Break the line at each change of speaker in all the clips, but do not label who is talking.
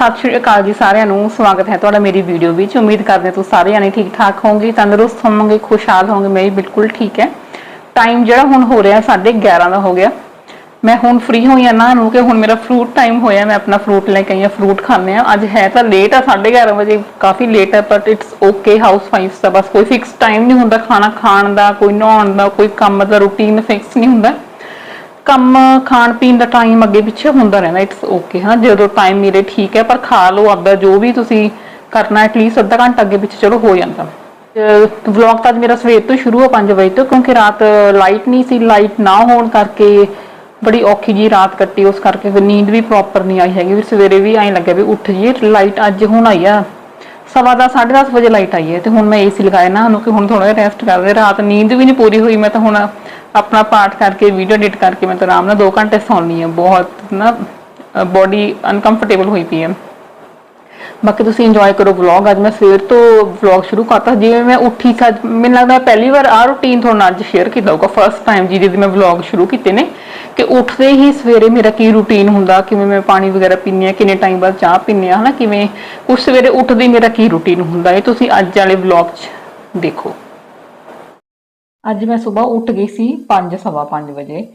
ਸਤਿ ਸ਼੍ਰੀ ਅਕਾਲ ਜੀ ਸਾਰਿਆਂ ਨੂੰ। ਸਵਾਗਤ ਹੈ ਤੁਹਾਡਾ ਮੇਰੀ ਵੀਡੀਓ ਵਿੱਚ। ਉਮੀਦ ਕਰਦੇ ਹਾਂ ਤੁਸੀਂ ਸਾਰੇ ਜਾਣੇ ਠੀਕ ਠਾਕ ਹੋਵੋਗੇ, ਤੰਦਰੁਸਤ ਹੋਵੋਗੇ, ਖੁਸ਼ਹਾਲ ਹੋਵੋਗੇ। ਮੈਂ ਵੀ ਬਿਲਕੁਲ ਠੀਕ ਹੈ। ਟਾਈਮ ਜਿਹੜਾ ਹੁਣ ਹੋ ਰਿਹਾ 11:30 ਦਾ ਹੋ ਗਿਆ। ਮੈਂ ਹੁਣ ਫ੍ਰੀ ਹੋਈ ਆ ਨਾ ਨੂੰ ਕਿ ਹੁਣ ਮੇਰਾ ਫਰੂਟ ਟਾਈਮ ਹੋਇਆ। ਮੈਂ ਆਪਣਾ ਫਰੂਟ ਲੈ ਕੇ ਆਈ ਆ ਫਰੂਟ ਖਾਣੇ ਆ ਅੱਜ ਹੈ ਤਾਂ ਲੇਟ ਆ 11:30 ਵਜੇ। ਕਾਫੀ ਲੇਟ ਆ but it's okay house wife ਦਾ ਬਸ ਕੋਈ ਫਿਕਸ ਟਾਈਮ ਨਹੀਂ ਹੁੰਦਾ। ਖਾਣਾ ਖਾਣ ਦਾ, ਕੋਈ ਨਹਾਉਣ ਦਾ, ਕੋਈ ਕੰਮ ਦਾ ਰੂਟੀਨ ਫਿਕਸ ਨਹੀਂ ਹੁੰਦਾ। ਕੰਮ ਖਾਣ ਪੀਣ ਦਾ ਟਾਈਮ ਅੱਗੇ ਪਿੱਛੇ ਹੁੰਦਾ ਰਹਿੰਦਾ ਇਟਸ ਓਕੇ ਹਾਂ ਜਦੋਂ ਟਾਈਮ ਮੇਰੇ ਠੀਕ ਹੈ ਪਰ ਖਾ ਲਓ ਆਪਦਾ ਜੋ ਵੀ ਤੁਸੀਂ ਕਰਨਾ ਐਟਲੀਸਟ ਅੱਧਾ ਘੰਟਾ ਅੱਗੇ ਪਿੱਛੇ ਚਲੋ ਹੋ ਜਾਂਦਾ। ਵਲੌਗ ਤਾਂ ਮੇਰਾ ਸਵੇਰ ਤੋਂ ਸ਼ੁਰੂ ਹੋ 5 ਵਜੇ ਤੋਂ ਕਿਉਂਕਿ ਰਾਤ ਲਾਈਟ ਨਹੀਂ ਸੀ ਲਾਈਟ ਨਾ ਹੋਣ ਕਰਕੇ ਬੜੀ ਔਖੀ ਜੀ ਰਾਤ ਕੱਟੀ ਉਸ ਕਰਕੇ ਫਿਰ ਨੀਂਦ ਵੀ ਪ੍ਰੋਪਰ ਨਹੀਂ ਆਈ ਹੈਗੀ ਫਿਰ ਸਵੇਰੇ ਵੀ ਐਂ ਲੱਗਿਆ ਵੀ ਉੱਠ ਜੀ ਲਾਈਟ ਅੱਜ ਹੁਣ ਆਈ ਆ ਸਵਾ ਦਸ, ਸਾਢੇ 10 ਵਜੇ ਲਾਈਟ ਆਈ ਹੈ ਤੇ ਹੁਣ ਮੈਂ ਏਸੀ ਲਗਾਇਆ ਨਾ ਉਹਨੂੰ ਕਿ ਹੁਣ ਥੋੜਾ ਰੈਸਟ ਕਰਦੇ ਰਾਤ ਨੀਂਦ ਵੀ ਨਹੀਂ ਪੂਰੀ ਹੋਈ ਮੈਂ ਤਾਂ ਹੁਣ ਆਪਣਾ ਪਾਠ ਕਰਕੇ ਵੀਡੀਓ ਐਡਿਟ ਕਰਕੇ ਮੈਂ ਤਾਂ ਆਰਾਮ ਨਾਲ 2 ਘੰਟੇ ਸੌਣੀ ਹੈ ਬਹੁਤ ਨਾ ਬੋਡੀ ਅਨਕੰਫਰਟੇਬਲ ਹੋਈ ਪਈ ਹੈ ਬਾਕੀ ਤੁਸੀਂ ਇੰਜੋਏ ਕਰੋ ਵਲੌਗ ਅੱਜ ਮੈਂ ਸਵੇਰ ਤੋਂ ਵਲੌਗ ਸ਼ੁਰੂ ਕਰਤਾ ਜਿਵੇਂ ਮੈਂ ਉੱਠੀ ਤਾਂ ਮੈਨੂੰ ਲੱਗਦਾ ਪਹਿਲੀ ਵਾਰ ਆ ਰੂਟੀਨ ਤੁਹਾਨੂੰ ਅੱਜ ਸ਼ੇਅਰ ਕੀਤਾ ਹੋਊਗਾ ਫਰਸਟ ਟਾਈਮ ਜੀ ਜਿਹਦੀ ਮੈਂ ਵਲੌਗ ਸ਼ੁਰੂ ਕੀਤੇ ਨੇ ਕਿ ਉੱਠਦੇ ਹੀ ਸਵੇਰੇ ਮੇਰਾ ਕੀ ਰੂਟੀਨ ਹੁੰਦਾ ਕਿਵੇਂ ਮੈਂ ਪਾਣੀ ਵਗੈਰਾ ਪੀਂਦੀ ਆ ਕਿੰਨੇ ਟਾਈਮ ਬਾਅਦ ਚਾਹ ਪੀਂਦੀ ਆ ਹਨਾ ਕਿਵੇਂ ਉਸ ਸਵੇਰੇ ਉੱਠਦੇ ਹੀ ਮੇਰਾ ਕੀ ਰੂਟੀਨ ਹੁੰਦਾ ਇਹ ਤੁਸੀਂ ਅੱਜ ਵਾਲੇ ਵਲੌਗ 'ਚ ਦੇਖੋ ਅੱਜ ਮੈਂ ਸਵੇਰ ਉੱਠ ਗਈ ਸੀ 5:30 ਵਜੇ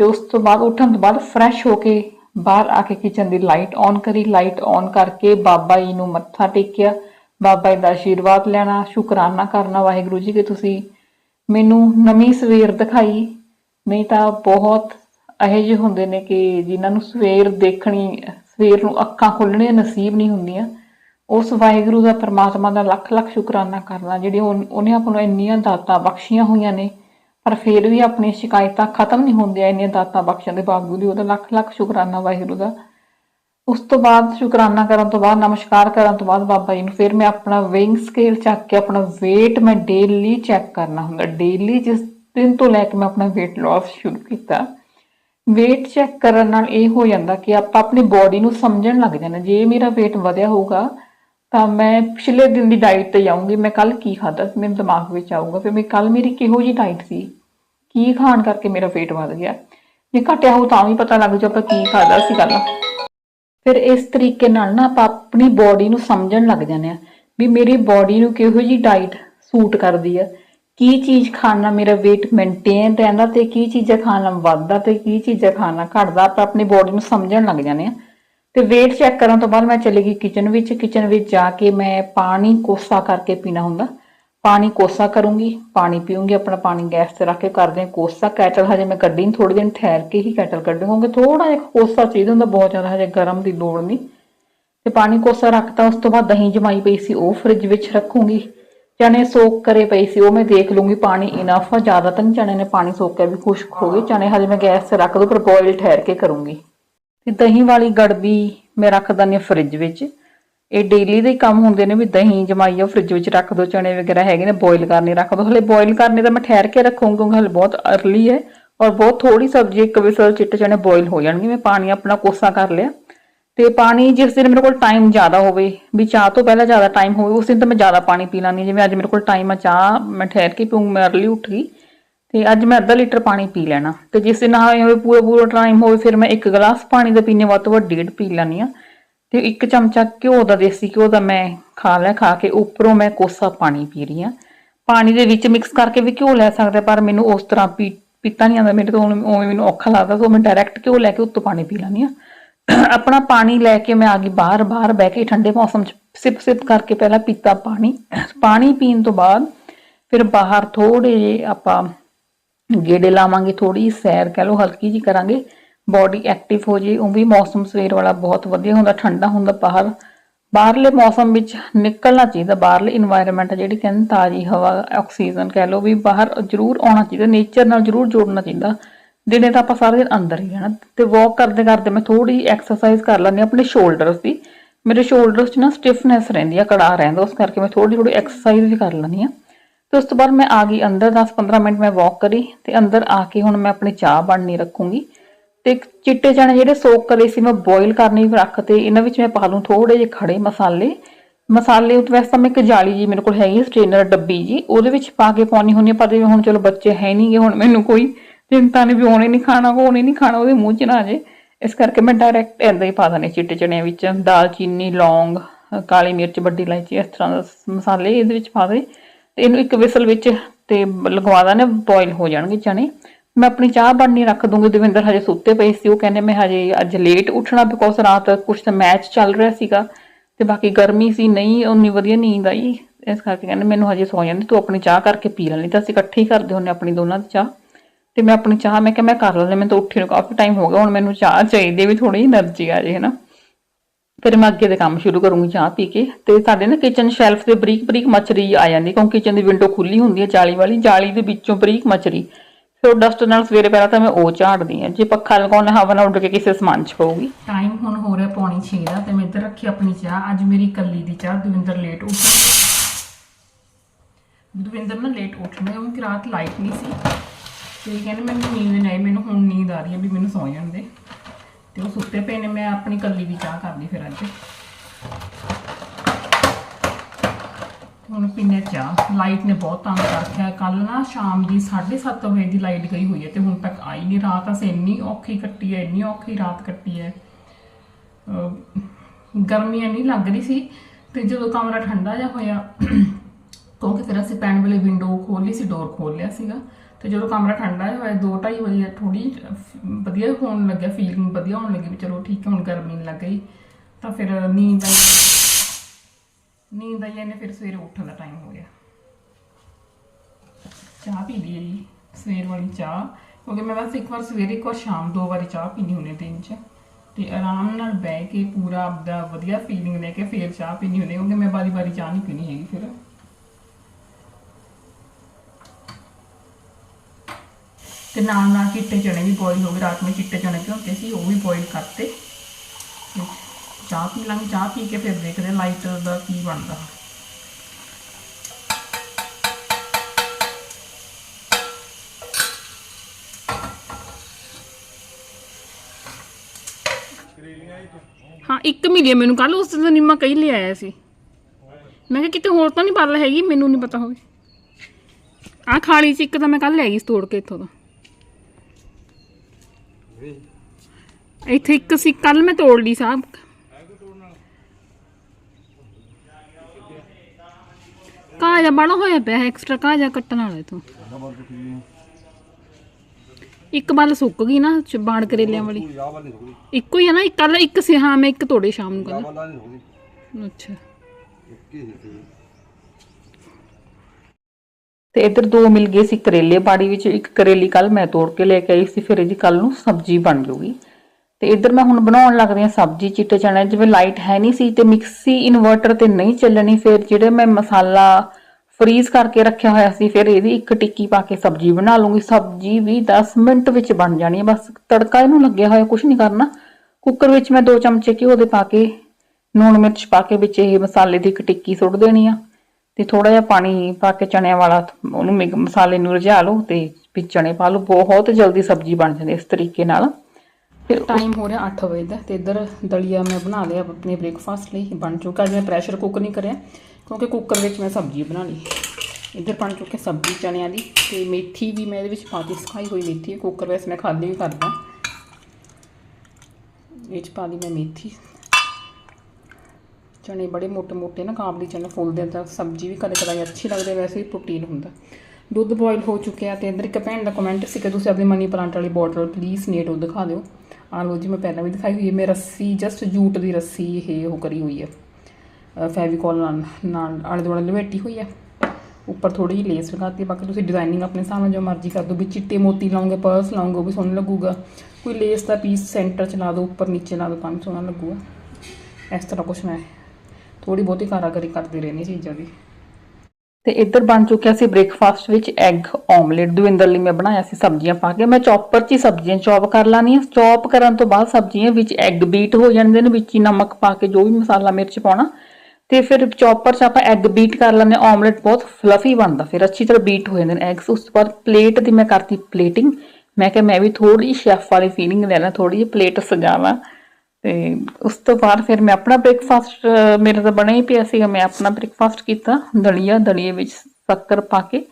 ਤੇ ਉਸ ਤੋਂ ਬਾਅਦ ਉੱਠਣ ਤੋਂ ਬਾਅਦ ਫਰੈਸ਼ ਹੋ ਕੇ ਬਾਹਰ ਆ ਕੇ ਕਿਚਨ ਦੀ ਲਾਈਟ ਔਨ ਕਰੀ ਲਾਈਟ ਔਨ ਕਰਕੇ ਬਾਬਾ ਜੀ ਨੂੰ ਮੱਥਾ ਟੇਕਿਆ। ਬਾਬਾ ਜੀ ਦਾ ਆਸ਼ੀਰਵਾਦ ਲੈਣਾ, ਸ਼ੁਕਰਾਨਾ ਕਰਨਾ, ਵਾਹਿਗੁਰੂ ਜੀ ਕਿ ਤੁਸੀਂ ਮੈਨੂੰ ਨਵੀਂ ਸਵੇਰ ਦਿਖਾਈ। ਨਹੀਂ ਤਾਂ ਬਹੁਤ ਇਹੋ ਜਿਹੇ ਹੁੰਦੇ ਨੇ ਕਿ ਜਿਨ੍ਹਾਂ ਨੂੰ ਸਵੇਰ ਦੇਖਣੀ, ਸਵੇਰ ਨੂੰ ਅੱਖਾਂ ਖੁੱਲਣੀਆਂ ਨਸੀਬ ਨਹੀਂ ਹੁੰਦੀਆਂ। ਉਸ ਵਾਹਿਗੁਰੂ ਦਾ ਪਰਮਾਤਮਾ ਦਾ ਲੱਖ ਲੱਖ ਸ਼ੁਕਰਾਨਾ ਕਰਨਾ, ਜਿਹੜੀ ਉਹ- ਉਹਨੇ ਆਪਾਂ ਨੂੰ ਇੰਨੀਆਂ ਦਾਤਾਂ ਬਖਸ਼ੀਆਂ ਹੋਈਆਂ ਨੇ, ਪਰ ਫਿਰ ਵੀ ਆਪਣੀਆਂ ਸ਼ਿਕਾਇਤਾਂ ਖਤਮ ਨਹੀਂ ਹੁੰਦੀਆਂ ਇੰਨੀਆਂ ਦਾਤਾਂ ਬਖਸ਼ਣ ਦੇ ਬਾਵਜੂਦ ਵੀ ਉਹਦਾ ਲੱਖ ਲੱਖ ਸ਼ੁਕਰਾਨਾ ਵਾਹਿਗੁਰੂ ਦਾ। ਉਸ ਤੋਂ ਬਾਅਦ ਸ਼ੁਕਰਾਨਾ ਕਰਨ ਤੋਂ ਬਾਅਦ, ਨਮਸਕਾਰ ਕਰਨ ਤੋਂ ਬਾਅਦ ਬਾਬਾ ਜੀ ਨੂੰ ਫਿਰ ਮੈਂ ਆਪਣਾ ਵੇਇੰਗ ਸਕੇਲ ਚੱਕ ਕੇ ਆਪਣਾ weight ਮੈਂ ਡੇਲੀ ਚੈੱਕ ਕਰਨਾ ਹੁੰਦਾ। ਡੇਲੀ ਜਿਸ ਦਿਨ ਤੋਂ ਲੈ ਕੇ ਮੈਂ ਆਪਣਾ weight loss ਸ਼ੁਰੂ ਕੀਤਾ, weight ਚੈੱਕ ਕਰਨ ਨਾਲ ਇਹ ਹੋ ਜਾਂਦਾ ਕਿ ਆਪਾਂ ਆਪਣੀ ਬਾਡੀ ਨੂੰ ਸਮਝਣ ਲੱਗ ਜਾਂਦੇ ਜੇ ਮੇਰਾ weight ਵਧਿਆ ਹੋਊਗਾ ਤਾਂ ਮੈਂ ਪਿਛਲੇ ਦਿਨ ਦੀ ਡਾਈਟ ਤੇ ਜਾਊਂਗੀ, ਮੈਂ ਕੱਲ ਕੀ ਖਾਧਾ ਸੀ, ਮੇਰੇ ਦਿਮਾਗ ਵਿੱਚ ਆਊਗਾ, ਫਿਰ ਮੈਂ ਕੱਲ ਮੇਰੀ ਕਿਹੋ ਜੀ ਡਾਈਟ ਸੀ? ਕੀ ਖਾਣ ਕਰਕੇ ਮੇਰਾ weight ਵੱਧ ਗਿਆ? ਜੇ ਘਟਿਆ ਹੋ ਤਾਂ ਵੀ ਪਤਾ ਲੱਗ ਜਾਊ ਆਪਾਂ ਕੀ ਖਾਧਾ ਸੀ ਕੱਲ ਫਿਰ ਇਸ ਤਰੀਕੇ ਨਾਲ ਨਾ ਆਪਾਂ ਆਪਣੀ ਬਾਡੀ ਨੂੰ ਸਮਝਣ ਲੱਗ ਜਾਂਦੇ ਆ ਵੀ ਮੇਰੀ ਬਾਡੀ ਨੂੰ ਕਿਹੋ ਜੀ ਡਾਈਟ ਸੂਟ ਕਰਦੀ ਆ, ਕੀ ਚੀਜ਼ ਖਾਣ ਨਾਲ ਮੇਰਾ weight ਮੇਨਟੇਨ ਰਹਿੰਦਾ ਤੇ ਕੀ ਚੀਜ਼ਾਂ ਖਾਣ ਨਾਲ ਵੱਧਦਾ ਤੇ ਕੀ ਚੀਜ਼ਾਂ ਖਾਣ ਨਾਲ ਘਟਦਾ, ਆਪਾਂ ਆਪਣੀ ਬਾਡੀ ਨੂੰ ਸਮਝਣ ਲੱਗ ਜਾਂਦੇ ਆ ਤੇ weight ਚੈੱਕ ਕਰਨ ਤੋਂ ਬਾਅਦ ਮੈਂ ਚਲੀ ਗਈ ਕਿਚਨ ਵਿੱਚ। ਕਿਚਨ ਵਿੱਚ ਜਾ ਕੇ ਮੈਂ ਪਾਣੀ ਕੋਸਾ ਕਰਕੇ ਪੀਣਾ ਹੁੰਦਾ। ਪਾਣੀ ਕੋਸਾ ਕਰੂੰਗੀ, ਪਾਣੀ ਪੀਉਂਗੀ ਆਪਣਾ ਪਾਣੀ ਗੈਸ ਤੇ ਰੱਖ ਕੇ ਕਰਦੇ ਕੋਸਾ। ਕੈਟਲ ਹਜੇ ਮੈਂ ਕੱਢੀ ਨਹੀਂ ਥੋੜੀ ਦਿਨ ਠਹਿਰ ਕੇ ਹੀ ਕੈਟਲ ਕੱਢੂੰਗੀ। ਥੋੜਾ ਜਿਹਾ ਕੋਸਾ ਚਾਹੀਦਾ ਹੁੰਦਾ, ਬਹੁਤ ਜ਼ਿਆਦਾ ਹਜੇ ਗਰਮ ਦੀ ਲੋੜ ਨਹੀਂ। ਤੇ ਪਾਣੀ ਕੋਸਾ ਰੱਖਤਾ, ਉਸ ਤੋਂ ਬਾਅਦ ਦਹੀਂ ਜਮਾਈ ਪਈ ਸੀ, ਉਹ ਫ੍ਰਿਜ ਵਿੱਚ ਰੱਖੂੰਗੀ। ਚਣੇ ਸੋਕ ਕਰੇ ਪਈ ਸੀ, ਉਹ ਮੈਂ ਦੇਖ ਲੂੰਗੀ ਪਾਣੀ ਇਨਫ ਆ, ਜ਼ਿਆਦਾ ਤਾਂ ਨਹੀਂ ਚਣੇ ਨੇ ਪਾਣੀ ਸੋਕਿਆ ਵੀ ਖੁਸ਼ਕ ਹੋ ਗਏ। ਚਣੇ ਹਜੇ ਮੈਂ ਗੈਸ ਤੇ ਰੱਖ ਦੂੰ ਪਰ ਬੋਇਲ ਠਹਿਰ ਕੇ ਕਰੂੰਗੀ। ਤੇ ਦਹੀਂ ਵਾਲੀ ਗੜਬੀ ਮੈਂ ਰੱਖ ਦਿੰਦੀ ਹਾਂ ਫ੍ਰਿਜ ਵਿੱਚ। ਇਹ ਡੇਲੀ ਦੇ ਕੰਮ ਹੁੰਦੇ ਨੇ ਵੀ ਦਹੀਂ ਜਮਾਈ ਆ ਫ੍ਰਿਜ ਵਿੱਚ ਰੱਖ ਦੋ ਚਣੇ ਵਗੈਰਾ ਹੈਗੇ ਨੇ ਬੋਇਲ ਕਰਨੇ ਰੱਖ ਦੋ। ਹਲੇ ਬੋਇਲ ਕਰਨੇ ਤਾਂ ਮੈਂ ਠਹਿਰ ਕੇ ਰੱਖੂੰਗੀ ਕਿਉਂਕਿ ਹਲੇ ਬਹੁਤ ਅਰਲੀ ਹੈ ਔਰ ਬਹੁਤ ਥੋੜੀ ਸਬਜ਼ੀ, ਇੱਕ ਵਿਸਲ ਚਿੱਟੇ ਚਣੇ ਬੋਇਲ ਹੋ ਜਾਣਗੇ। ਮੈਂ ਪਾਣੀ ਆਪਣਾ ਕੋਸਾ ਕਰ ਲਿਆ। ਤੇ ਪਾਣੀ ਜਿਸ ਦਿਨ ਮੇਰੇ ਕੋਲ ਟਾਈਮ ਜ਼ਿਆਦਾ ਹੋਵੇ, ਵੀ ਚਾਹ ਤੋਂ ਪਹਿਲਾਂ ਜ਼ਿਆਦਾ ਟਾਈਮ ਹੋਵੇ, ਉਸ ਦਿਨ ਤਾਂ ਮੈਂ ਜ਼ਿਆਦਾ ਪਾਣੀ ਪੀ ਲਾਂਗੀ ਜਿਵੇਂ ਅੱਜ ਮੇਰੇ ਕੋਲ ਟਾਈਮ ਆ ਚਾਹ, ਮੈਂ ਠਹਿਰ ਕੇ ਪੀਊਂ ਮੈਂ ਅਰਲੀ ਉੱਠ ਗਈ। ਤੇ ਅੱਜ ਮੈਂ ਅੱਧਾ ਲੀਟਰ ਪਾਣੀ ਪੀ ਲੈਣਾ। ਤੇ ਜਿਸ ਦਿਨ ਆਏ ਹੋਵੇ ਪੂਰਾ ਪੂਰਾ ਟਾਈਮ ਹੋਵੇ, ਫਿਰ ਮੈਂ ਇੱਕ ਗਲਾਸ ਪਾਣੀ ਦਾ ਪੀਣੇ ਵੱਧ ਤੋਂ ਵੱਧ ਡੇਢ ਪੀ ਲੈਣੀ ਆ ਤੇ ਇੱਕ ਚਮਚਾ ਘਿਓ ਦਾ, ਦੇਸੀ ਘਿਓ ਦਾ ਮੈਂ ਖਾ ਲਿਆ, ਖਾ ਕੇ ਉੱਪਰੋਂ ਮੈਂ ਕੋਸਾ ਪਾਣੀ ਪੀ ਰਹੀ ਆ ਪਾਣੀ ਦੇ ਵਿੱਚ ਮਿਕਸ ਕਰਕੇ ਵੀ ਘਿਓ ਲੈ ਸਕਦੇ, ਪਰ ਮੈਨੂੰ ਉਸ ਤਰ੍ਹਾਂ ਪੀ, ਪੀਤਾ ਨਹੀਂ ਆਉਂਦਾ ਮੇਰੇ ਤੋਂ ਉਵੇਂ ਮੈਨੂੰ ਔਖਾ ਲੱਗਦਾ, ਸੋ ਮੈਂ ਡਾਇਰੈਕਟ ਘਿਓ ਲੈ ਕੇ ਉੱਤੋਂ ਪਾਣੀ ਪੀ ਲੈਂਦੀ ਆ ਆਪਣਾ ਪਾਣੀ ਲੈ ਕੇ ਮੈਂ ਆ ਗਈ ਬਾਹਰ ਬਾਹਰ ਬਹਿ ਕੇ ਠੰਡੇ ਮੌਸਮ 'ਚ ਸਿਪ ਸਿਪ ਕਰਕੇ ਪਹਿਲਾਂ ਪੀਤਾ ਪਾਣੀ। ਪਾਣੀ ਪੀਣ ਤੋਂ ਬਾਅਦ ਫਿਰ ਬਾਹਰ ਥੋੜੇ ਜਿਹੇ ਆਪਾਂ ਗੇੜੇ ਲਾਵਾਂਗੇ ਥੋੜੀ ਸੈਰ ਕਹ ਲੋ ਹਲਕੀ ਜੀ ਕਰਾਂਗੇ ਬਾਡੀ ਐਕਟਿਵ ਹੋ ਜੇ, ਉਹ ਵੀ ਮੌਸਮ ਸਵੇਰ ਵਾਲਾ ਬਹੁਤ ਵਧੀਆ ਹੁੰਦਾ, ਠੰਡਾ ਹੁੰਦਾ ਬਾਹਰ, ਬਾਹਰਲੇ ਮੌਸਮ ਵਿੱਚ ਨਿਕਲਣਾ ਚਾਹੀਦਾ, ਬਾਹਰਲੇ এনवायरमेंट ਜਿਹੜੀ ਕਹਿੰਦੇ ਤਾਜ਼ੀ ਹਵਾ ਆਕਸੀਜਨ ਕਹ ਲੋ ਵੀ ਬਾਹਰ ਜ਼ਰੂਰ ਆਉਣਾ ਚਾਹੀਦਾ ਨੇਚਰ ਨਾਲ ਜ਼ਰੂਰ ਜੋੜਨਾ ਚਾਹੀਦਾ, ਦਿਨੇ ਤਾਂ ਆਪਾਂ ਸਾਰੇ ਦਿਨ ਅੰਦਰ ਹੀ ਰਹਿਣਾ, ਤੇ ਵਾਕ ਕਰਦੇ ਕਰਦੇ ਮੈਂ ਥੋੜੀ ਐਕਸਰਸਾਈਜ਼ ਕਰ ਲੈਂਦੀ ਆਪਣੇ ਸ਼ੋਲਡਰਸ ਦੀ, ਮੇਰੇ ਸ਼ੋਲਡਰਸ 'ਚ ਨਾ ਸਟਿਫਨੈਸ ਰਹਿੰਦੀ ਆ ਕੜਾ ਰਹਿੰਦਾ, ਉਸ ਕਰਕੇ ਮੈਂ ਥੋੜੀ ਥੋੜੀ ਐਕਸਰਸਾਈਜ਼ ਵੀ ਕਰ ਲੈਂਦੀ ਆ ਤੇ ਉਸ ਤੋਂ ਬਾਅਦ ਮੈਂ ਆ ਗਈ ਅੰਦਰ 10-15 ਮਿੰਟ ਮੈਂ ਵਾਕ ਕਰੀ ਤੇ ਅੰਦਰ ਆ ਕੇ ਹੁਣ ਮੈਂ ਆਪਣੀ ਚਾਹ ਬਣਨੀ ਰੱਖੂੰਗੀ। ਤੇ ਚਿੱਟੇ ਚਣੇ ਜਿਹੜੇ ਸੋਕ ਕਰੇ ਸੀ ਮੈਂ ਬੋਇਲ ਕਰਨੀ ਵੀ ਰੱਖਤੇ ਇਹਨਾਂ ਵਿੱਚ ਮੈਂ ਪਾ ਲੂੰ ਥੋੜੇ ਜਿਹੇ ਖੜੇ ਮਸਾਲੇ। ਮਸਾਲੇ ਉਤ ਵੈਸੇ ਤਾਂ ਮੈਂ ਇੱਕ ਜਾਲੀ ਜੀ ਮੇਰੇ ਕੋਲ ਹੈਗੀ ਸਟ੍ਰੇਨਰ ਡੱਬੀ ਜੀ ਉਹਦੇ ਵਿੱਚ ਪਾ ਕੇ ਪਾਉਣੀ ਹੁੰਦੀ ਆ, ਪਰ ਜਿਵੇਂ ਹੁਣ ਚਲੋ ਬੱਚੇ ਹੈ ਨਹੀਂਗੇ ਹੁਣ ਮੈਨੂੰ ਕੋਈ ਚਿੰਤਾ ਨਹੀਂ ਵੀ ਉਹਨੇ ਨਹੀਂ ਖਾਣਾ ਉਹਨੇ ਨਹੀਂ ਖਾਣਾ, ਉਹਦੇ ਮੂੰਹ 'ਚ ਨਾ ਆ ਜੇ ਇਸ ਕਰਕੇ ਮੈਂ ਡਾਇਰੈਕਟ ਏਦਾਂ ਹੀ ਪਾ ਦਿੰਦੀ ਚਿੱਟੇ ਚਣਿਆਂ ਵਿੱਚ, ਦਾਲਚੀਨੀ, ਲੌਂਗ ਕਾਲੀ ਮਿਰਚ, ਵੱਡੀ ਇਲਾਇਚੀ, ਇਸ ਤਰ੍ਹਾਂ ਦਾ ਮਸਾਲੇ ਇਹਦੇ ਵਿੱਚ ਪਾ ਦੇ ਤੇ ਇਹਨੂੰ ਇੱਕ ਵਿਸਲ ਵਿੱਚ ਤੇ ਲਗਵਾ ਦਾਂ ਬੋਇਲ ਹੋ ਜਾਣਗੇ ਚਣੇ ਮੈਂ ਆਪਣੀ ਚਾਹ ਬਣਨੀ ਰੱਖ ਦੂੰਗੀ, ਦਵਿੰਦਰ ਹਜੇ ਸੁੱਤੇ ਪਏ ਸੀ, ਉਹ ਕਹਿੰਦੇ ਮੈਂ ਹਜੇ ਅੱਜ ਲੇਟ ਉੱਠਣਾ ਬਿਕੋਜ਼ ਰਾਤ ਕੁਝ ਤਾਂ ਮੈਚ ਚੱਲ ਰਿਹਾ ਸੀਗਾ। ਤੇ ਬਾਕੀ ਗਰਮੀ ਸੀ, ਨਹੀਂ ਉਨੀ ਵਧੀਆ ਨੀਂਦ ਆਈ। ਇਸ ਕਰਕੇ ਕਹਿੰਦੇ ਮੈਨੂੰ ਹਜੇ ਸੌ ਜਾਂਦੀ, ਤੂੰ ਆਪਣੀ ਚਾਹ ਕਰਕੇ ਪੀ ਲੈਣੀ ਤਾਂ ਅਸੀਂ ਇਕੱਠੇ ਹੀ ਕਰਦੇ ਹੁੰਨੇ ਆਪਣੀ ਦੋਨਾਂ ਦੀ ਚਾਹ। ਤੇ ਮੈਂ ਆਪਣੀ ਚਾਹ, ਮੈਂ ਕਿਹਾ ਮੈਂ ਕਰ ਲੈਂਦੇ ਮੈਂ ਤਾਂ ਉੱਠੀ ਨੂੰ ਕਾਫੀ ਟਾਈਮ ਹੋ ਗਿਆ, ਹੁਣ ਮੈਨੂੰ ਚਾਹ ਚਾਹੀਦੀ ਵੀ ਥੋੜੀ એનર્ਜੀ ਆ ਜੇ, ਹਨਾ। ਫਿਰ ਮੈਂ ਅੱਗੇ ਦੇ ਕੰਮ ਸ਼ੁਰੂ ਕਰੂੰਗੀ ਚਾਹ ਪੀ ਕੇ। ਤੇ ਸਾਡੇ ਨਾ ਕਿਚਨ ਸ਼ੈਲਫ ਤੇ ਬਰੀਕ ਬਰੀਕ ਮਛਰੀ ਆ ਜਾਂਦੀ, ਕਿਉਂਕਿ ਕਿਚਨ ਦੀ ਵਿੰਡੋ ਖੁੱਲੀ ਹੁੰਦੀ ਹੈ ਜਾਲੀ ਵਾਲੀ, ਜਾਲੀ ਦੇ ਵਿੱਚੋਂ ਬਰੀਕ ਮਛਰੀ। ਫਿਰ ਡਸਟ ਨਾਲ ਸਵੇਰੇ ਪਹਿਲਾਂ ਤਾਂ ਮੈਂ ਉਹ ਝਾੜਦੀ ਹਾਂ। ਜੇ ਪੱਖਾ ਲਗਾਉਣਾ ਹਵਾ ਨਾਲ ਉੱਡ ਕੇ ਕਿਸੇ ਸਮਾਨ 'ਚ ਪਊਗੀ। ਟਾਈਮ ਹੁਣ ਹੋ ਰਿਹਾ ਪੌਣੀ 6 ਦਾ ਤੇ ਮੈਂ ਇੱਧਰ ਰੱਖੀ ਆਪਣੀ ਚਾਹ। ਅੱਜ ਮੇਰੀ ਕੱਲੀ ਦੀ ਚਾਹ, ਦਵਿੰਦਰ ਲੇਟ ਉੱਠ ਦਵਿੰਦਰ ਨਾ ਲੇਟ ਉੱਠਣਾ ਕਿਉਂਕਿ ਰਾਤ ਲਾਈਟ ਨਹੀਂ ਸੀ। ਤੇ ਕਹਿੰਦੇ ਮੈਨੂੰ ਨੀਂਦ ਨਹੀਂ ਆਈ, ਮੈਨੂੰ ਹੁਣ ਨੀਂਦ ਆ ਰਹੀ ਹੈ ਵੀ ਮੈਨੂੰ ਸੌ ਜਾਣ ਦੇ ਤੇ ਉਹ ਸੁੱਤੇ ਪਏ ਨੇ, ਮੈਂ ਆਪਣੀ ਕੱਲੀ ਦੀ ਚਾਹ ਕਰਦੀ ਫਿਰ ਅੱਜ। ਹੁਣ ਪੀਨੇ ਚਾਹ। ਲਾਈਟ ਨੇ ਬਹੁਤ ਤੰਗ ਕਰ ਰੱਖਿਆ। ਕੱਲ ਨਾ ਸ਼ਾਮ ਦੀ 7:30 ਵਜੇ ਦੀ ਲਾਈਟ ਗਈ ਹੋਈ ਹੈ ਤੇ ਹੁਣ ਤੱਕ ਆਈ ਨਹੀਂ। ਰਾਤ ਅਸੀਂ ਇੰਨੀ ਔਖੀ ਕੱਟੀ ਹੈ, ਇੰਨੀ ਔਖੀ ਰਾਤ ਕੱਟੀ ਹੈ। ਗਰਮੀ ਇੰਨੀ ਲੱਗ ਰਹੀ ਸੀ ਤੇ ਜਦੋਂ ਕਮਰਾ ਠੰਡਾ ਜਿਹਾ ਹੋਇਆ ਕਿਉਂਕਿ ਫਿਰ ਅਸੀਂ ਪੈਣ ਵੇਲੇ ਵਿੰਡੋ ਖੋਲੀ ਸੀ ਡੋਰ ਖੋਲ ਲਿਆ ਸੀਗਾ। ਤੇ ਜਦੋਂ ਕਮਰਾ ਠੰਡਾ ਜਿਹਾ ਹੋਇਆ 2:30 ਵਜੇ ਥੋੜੀ ਵਧੀਆ ਹੋਣ ਲੱਗਿਆ ਫੀਲਿੰਗ ਵਧੀਆ ਹੋਣ ਲੱਗੀ ਵੀ ਚਲੋ ਠੀਕ ਹੁਣ ਗਰਮੀ ਨਹੀਂ ਲੱਗ ਗਈ ਤਾਂ ਫਿਰ ਨੀਂਦ ਆਈ। ਨੀਂਦ ਆਈ, ਇਹਨੇ ਫਿਰ ਸਵੇਰੇ ਉੱਠਣ ਦਾ ਟਾਈਮ ਹੋ ਗਿਆ। ਚਾਹ ਪੀ ਲਈ ਜੀ, ਸਵੇਰ ਵਾਲੀ ਚਾਹ। ਕਿਉਂਕਿ ਮੈਂ ਬਸ ਇੱਕ ਵਾਰ ਸਵੇਰੇ, ਇੱਕ ਵਾਰ ਸ਼ਾਮ ਦੋ ਵਾਰੀ ਚਾਹ ਪੀਣੀ ਹੁੰਦੀ ਦਿਨ 'ਚ। ਤੇ ਆਰਾਮ ਨਾਲ ਬਹਿ ਕੇ ਪੂਰਾ ਆਪਦਾ ਵਧੀਆ ਫੀਲਿੰਗ ਲੈ ਕੇ ਫਿਰ ਚਾਹ ਪੀਣੀ ਹੁੰਦੀ ਕਿਉਂਕਿ ਮੈਂ ਵਾਰੀ ਵਾਰੀ ਚਾਹ ਨਹੀਂ ਪੀਣੀ ਹੈਗੀ ਫਿਰ। ਤੇ ਨਾਲ ਨਾਲ ਚਿੱਟੇ ਚਣੇ ਵੀ ਬੋਇਲ ਹੋ ਗਏ, ਰਾਤ ਨੂੰ ਚਿੱਟੇ ਚਣੇ ਭਿਉਂਤੇ ਸੀ, ਉਹ ਵੀ ਬੋਇਲ ਕਰਤੇ। ਚਾਹ ਪੀ ਲਾਂਗੇ, ਚਾਹ ਪੀ ਕੇ ਫਿਰ ਦੇਖਦੇ ਹਾਂ ਲਾਈਟ ਦਾ ਕੀ ਬਣਦਾ। ਹਾਂ, ਇੱਕ ਮਿਲਿਆ ਮੈਨੂੰ ਕੱਲ ਉਸ ਦਿਨ ਨਿੰਮਾ ਕਈ ਲੈ ਆਇਆ ਸੀ। ਮੈਂ ਕਿਹਾ ਕਿਤੇ ਹੋਰ ਤਾਂ ਨਹੀਂ ਪਰਲ ਹੈਗੀ, ਮੈਨੂੰ ਨਹੀਂ ਪਤਾ ਹੋਵੇ। ਆ ਖਾਲੀ ਚ ਇੱਕ ਤਾਂ ਮੈਂ ਕੱਲ ਲੈ ਗਈ ਸੀ ਤੋੜ ਕੇ ਇੱਥੋਂ ਦਾ ਇੱਥੇ ਇੱਕ ਸੀ ਕੱਲ ਮੈਂ ਤੋੜ ਲਈ ਸਾਹਬ ਕਾਜਾ ਬੜਾ ਹੋਇਆ ਪਿਆ ਐਕਸਟਰਾ ਕਾਜਾ ਕੱਟਣ ਵਾਲਾ ਇਥੋਂ। ਇੱਕ ਬੱਲ ਸੁੱਕ ਗਈ ਨਾ ਬਾਣ ਕਰੇਲਿਆਂ ਵਾਲੀ। ਇੱਕੋ ਹੀ ਆ ਨਾ ਇੱਕ ਕੱਲ ਇੱਕ ਸੀ ਹਾਂ ਮੈਂ ਇੱਕ ਤੋੜੇ ਸ਼ਾਮ ਨੂੰ ਕੱਲ ਅੱਛਾ।
ਇੱਕ ਹੀ ਸੀ
ਤੇ ਇੱਧਰ ਦੋ ਮਿਲ ਗਏ ਸੀ ਕਰੇਲੇ ਬਾੜੀ ਵਿੱਚ, ਇੱਕ ਕਰੇਲੀ ਕੱਲ ਮੈਂ ਤੋੜ ਕੇ ਲੈ ਕੇ ਆਈ ਸੀ, ਫਿਰ ਇਹਦੀ ਕੱਲ ਨੂੰ ਸਬਜ਼ੀ ਬਣ ਜੂਗੀ। ਤੇ ਇੱਧਰ ਮੈਂ ਹੁਣ ਬਣਾਉਣ ਲੱਗ ਰਹੀ ਹਾਂ ਸਬਜ਼ੀ ਚਿੱਟੇ ਚਣੇ ਜਿਵੇਂ ਲਾਈਟ ਹੈ ਨਹੀਂ ਸੀ ਤੇ ਮਿਕਸੀ ਇਨਵਰਟਰ ਤੇ ਨਹੀਂ ਚੱਲਣੀ, ਫਿਰ ਜਿਹੜੇ ਮੈਂ ਮਸਾਲਾ ਫਰੀਜ਼ ਕਰਕੇ ਰੱਖਿਆ ਹੋਇਆ ਸੀ, ਫਿਰ ਇਹਦੀ ਇੱਕ ਟਿੱਕੀ ਪਾ ਕੇ ਸਬਜ਼ੀ ਬਣਾ ਲੂੰਗੀ। ਸਬਜ਼ੀ ਵੀ 10 ਮਿੰਟ ਵਿੱਚ ਬਣ ਜਾਣੀ ਹੈ, ਬਸ ਤੜਕਾ ਇਹਨੂੰ ਲੱਗਿਆ ਹੋਇਆ ਕੁਝ ਨਹੀਂ ਕਰਨਾ। ਕੁੱਕਰ ਵਿੱਚ ਮੈਂ 2 ਚਮਚੇ ਘਿਓ ਦੇ ਪਾ ਕੇ, ਨੂਣ ਮਿਰਚ ਪਾ ਕੇ ਵਿੱਚ ਇਹ ਮਸਾਲੇ ਦੀ ਇੱਕ ਟਿੱਕੀ ਸੁੱਟ ਦੇਣੀ ਆ। ਤੇ ਥੋੜਾ ਜਿਹਾ ਪਾਣੀ ਪਾ ਕੇ ਚਣਿਆਂ ਵਾਲਾ ਉਹਨੂੰ ਮਿਕ- ਮਸਾਲੇ ਨੂੰ ਰਝਾ ਲਓ ਤੇ ਵਿੱਚ ਚਣੇ ਪਾ ਲਓ, ਬਹੁਤ ਜਲਦੀ ਸਬਜ਼ੀ ਬਣ ਜਾਂਦੀ ਇਸ ਤਰੀਕੇ ਨਾਲ। ਫਿਰ ਟਾਈਮ ਹੋ ਰਿਹਾ 8 ਵਜੇ ਦਾ ਤੇ ਇੱਧਰ ਦਲੀਆ ਮੈਂ ਬਣਾ ਲਿਆ ਆਪਣੇ ਬ੍ਰੇਕਫਾਸਟ ਲਈ, ਬਣ ਚੁੱਕਾ ਅੱਜ ਮੈਂ ਪ੍ਰੈਸ਼ਰ ਕੁੱਕ ਨਹੀਂ ਕਰਿਆ, ਕਿਉਂਕਿ ਕੁੱਕਰ ਵਿੱਚ ਮੈਂ ਸਬਜ਼ੀ ਬਣਾ ਲਈ ਇੱਧਰ ਬਣ ਚੁੱਕੀ ਸਬਜ਼ੀ ਚਣਿਆਂ ਦੀ ਤੇ ਮੇਥੀ ਵੀ ਮੈਂ ਇਹਦੇ ਵਿੱਚ ਪਾ ਪਾਤੀ ਸੁਕਾਈ ਹੋਈ ਮੇਥੀ ਹੈ। ਕੁੱਕਰ ਵਿੱਚ ਮੈਂ ਖਾਲੀ ਵੀ ਕਰਦਾ। ਇਹ ਚ ਪਾ ਲਈ ਮੈਂ ਮੇਥੀ। ਚਣੇ ਬੜੇ ਮੋਟੇ ਮੋਟੇ ਨਾ, ਕਾਬਲੀ ਚਣੇ ਫੁੱਲਦੇ ਤਾਂ ਸਬਜ਼ੀ ਵੀ ਕਦੇ ਕਦੇ ਅੱਛੀ ਲੱਗਦੀ ਵੈਸੇ ਵੀ ਪ੍ਰੋਟੀਨ ਹੁੰਦਾ। ਦੁੱਧ ਬੋਇਲ ਹੋ ਚੁੱਕਿਆ ਤੇ ਅੰਦਰ ਇੱਕ ਭੈਣ ਦਾ ਕਮੈਂਟ ਸੀ ਕਿ ਤੁਸੀਂ ਆਪਣੀ ਮਨੀ ਪਲਾਂਟ ਵਾਲੀ ਬੋਟਲ ਪਲੀਜ਼ ਨੇੜੋਂ ਦਿਖਾ ਦਿਓ। ਆ ਲੋ ਜੀ, ਮੈਂ ਪਹਿਲਾਂ ਵੀ ਦਿਖਾਈ ਹੋਈ ਹੈ, ਮੈਂ ਰੱਸੀ ਜਸਟ ਜੂਟ ਦੀ ਰੱਸੀ ਇਹ ਉਹ ਕਰੀ ਹੋਈ ਹੈ। ਫੈਵੀਕੋਲ ਨਾਲ ਨਾਲ ਆਲੇ ਦੁਆਲੇ ਲਵੇਟੀ ਹੋਈ ਹੈ। ਉੱਪਰ ਥੋੜੀ ਜਿਹੀ ਲੇਸ ਲਗਾਤੀ ਬਾਕੀ ਤੁਸੀਂ ਡਿਜ਼ਾਈਨਿੰਗ ਆਪਣੇ ਹਿਸਾਬ ਨਾਲ ਜੋ ਮਰਜ਼ੀ ਕਰ ਦਿਓ, ਵੀ ਚਿੱਟੇ ਮੋਤੀ ਲਾਉਂਗੇ ਪਰਸ ਲਾਉਂਗੇ, ਉਹ ਵੀ ਸੋਹਣਾ ਲੱਗੂਗਾ। ਕੋਈ ਲੇਸ ਦਾ ਪੀਸ ਸੈਂਟਰ ਚ ਲਾ ਦਿਓ, ਉੱਪਰ ਨੀਚੇ ਲਾ ਦਿਓ, ਤਾਂ ਸੋਹਣਾ ਲੱਗੂਗਾ। ਇਸ ਤਰ੍ਹਾਂ ਕੁਛ ਮੈਂ ਥੋੜੀ ਬਹੁਤੀ ਕਾਰਾਗਰੀ ਕਰਦੀ ਰਹਿਣੀ ਚੀਜ਼ਾਂ ਦੀ। ਤੇ ਇੱਧਰ ਬਣ ਚੁੱਕਿਆ ਸੀ ਬ੍ਰੇਕਫਾਸਟ ਵਿੱਚ ਐਗ ਆਮਲੇਟ ਦਵਿੰਦਰ ਲਈ ਮੈਂ ਬਣਾਇਆ ਸੀ ਸਬਜ਼ੀਆਂ ਪਾ ਕੇ। ਮੈਂ ਚੌਪਰ 'ਚ ਹੀ ਸਬਜ਼ੀਆਂ ਚੌਪ ਕਰ ਲਾਨੀ ਆ ਚੌਪ ਕਰਨ ਤੋਂ ਬਾਅਦ ਸਬਜ਼ੀਆਂ ਵਿੱਚ ਐਗ ਬੀਟ ਹੋ ਜਾਂਦੇ ਨੇ। ਵਿੱਚ ਹੀ ਨਮਕ ਪਾ ਕੇ ਜੋ ਵੀ ਮਸਾਲਾ ਮਿਰਚ ਪਾਉਣਾ। ਤੇ ਫਿਰ ਚੌਪਰ 'ਚ ਆਪਾਂ ਐਗ ਬੀਟ ਕਰ ਲੈਂਦੇ ਆਮਲੇਟ ਬਹੁਤ ਫਲਫੀ ਬਣਦਾ। ਫਿਰ ਅੱਛੀ ਤਰ੍ਹਾਂ ਬੀਟ ਹੋ ਜਾਂਦੇ ਨੇ ਐਗਸ ਉਸ ਤੋਂ ਬਾਅਦ ਪਲੇਟ ਦੀ ਮੈਂ ਕਰਤੀ ਪਲੇਟਿੰਗ ਮੈਂ ਕਿਹਾ ਮੈਂ ਵੀ ਥੋੜੀ ਸ਼ੈਫ ਵਾਲੀ ਫੀਲਿੰਗ ਲੈ ਲਾਂ। ਥੋੜੀ ਜਿਹੀ ਪਲੇਟ ਸਜਾਵਾਂ। ਤੇ ਉਸ ਤੋਂ ਬਾਅਦ ਫਿਰ ਮੈਂ ਆਪਣਾ ਬ੍ਰੇਕਫਾਸਟ ਮੇਰਾ ਤਾਂ ਬਣਿਆ ਹੀ ਪਿਆ ਸੀਗਾ, ਮੈਂ ਆਪਣਾ ਬ੍ਰੇਕਫਾਸਟ ਕੀਤਾ, ਦਲੀਆ, ਦਲੀਏ ਵਿੱਚ ਸ਼ੱਕਰ ਪਾ ਕੇ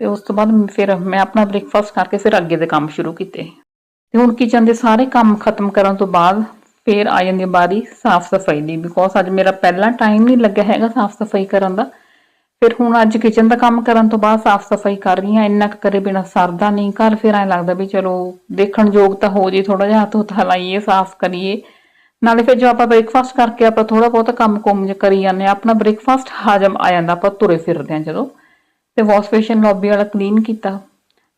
ਤੇ ਉਸ ਤੋਂ ਬਾਅਦ ਫਿਰ ਮੈਂ ਆਪਣਾ ਬ੍ਰੇਕਫਾਸਟ ਕਰਕੇ ਫਿਰ ਅੱਗੇ ਦੇ ਕੰਮ ਸ਼ੁਰੂ ਕੀਤੇ। ਤੇ ਹੁਣ ਕਿਚਨ ਦੇ ਸਾਰੇ ਕੰਮ ਖਤਮ ਕਰਨ ਤੋਂ ਬਾਅਦ ਫਿਰ ਆ ਜਾਂਦੀ ਹੈ ਬਾਰੀ ਸਾਫ਼ ਸਫ਼ਾਈ ਦੀ ਬਿਕੋਜ਼ ਅੱਜ ਮੇਰਾ ਪਹਿਲਾ ਟਾਈਮ ਨਹੀਂ ਲੱਗਿਆ ਹੈਗਾ ਸਾਫ਼ ਸਫ਼ਾਈ ਕਰਨ ਦਾ। ਫਿਰ ਹੁਣ ਅੱਜ ਕਿਚਨ ਦਾ ਕੰਮ ਕਰਨ ਤੋਂ ਬਾਅਦ ਸਾਫ਼ ਸਫ਼ਾਈ ਕਰ ਰਹੀ ਹਾਂ, ਇੰਨਾ ਕੁ ਕਰੇ ਬਿਨਾ ਸਰਦਾ ਨਹੀਂ, ਘਰ ਫਿਰ ਐਂ ਲੱਗਦਾ ਵੀ ਚਲੋ ਦੇਖਣ ਯੋਗ ਤਾਂ ਹੋ ਜੇ ਥੋੜਾ ਜਿਹਾ ਹੱਥ ਹੁੱਥ ਹਲਾਈਏ, ਸਾਫ਼ ਕਰੀਏ। ਨਾਲੇ ਫਿਰ ਜੋ ਆਪਾਂ ਬ੍ਰੇਕਫਾਸਟ ਕਰਕੇ ਆਪਾਂ ਥੋੜਾ ਬਹੁਤ ਕੰਮ ਕੁੰਮ ਜਿਹਾ ਕਰੀ ਜਾਂਦੇ ਹਾਂ, ਆਪਣਾ ਬ੍ਰੇਕਫਾਸਟ ਹਾਜਮ ਆ ਜਾਂਦਾ, ਆਪਾਂ ਤੁਰੇ ਫਿਰਦੇ ਹਾਂ ਜਦੋਂ। ਤੇ ਵਾਸ਼ ਬੇਸਿਨ ਲੌਬੀ ਵਾਲਾ ਕਲੀਨ ਕੀਤਾ।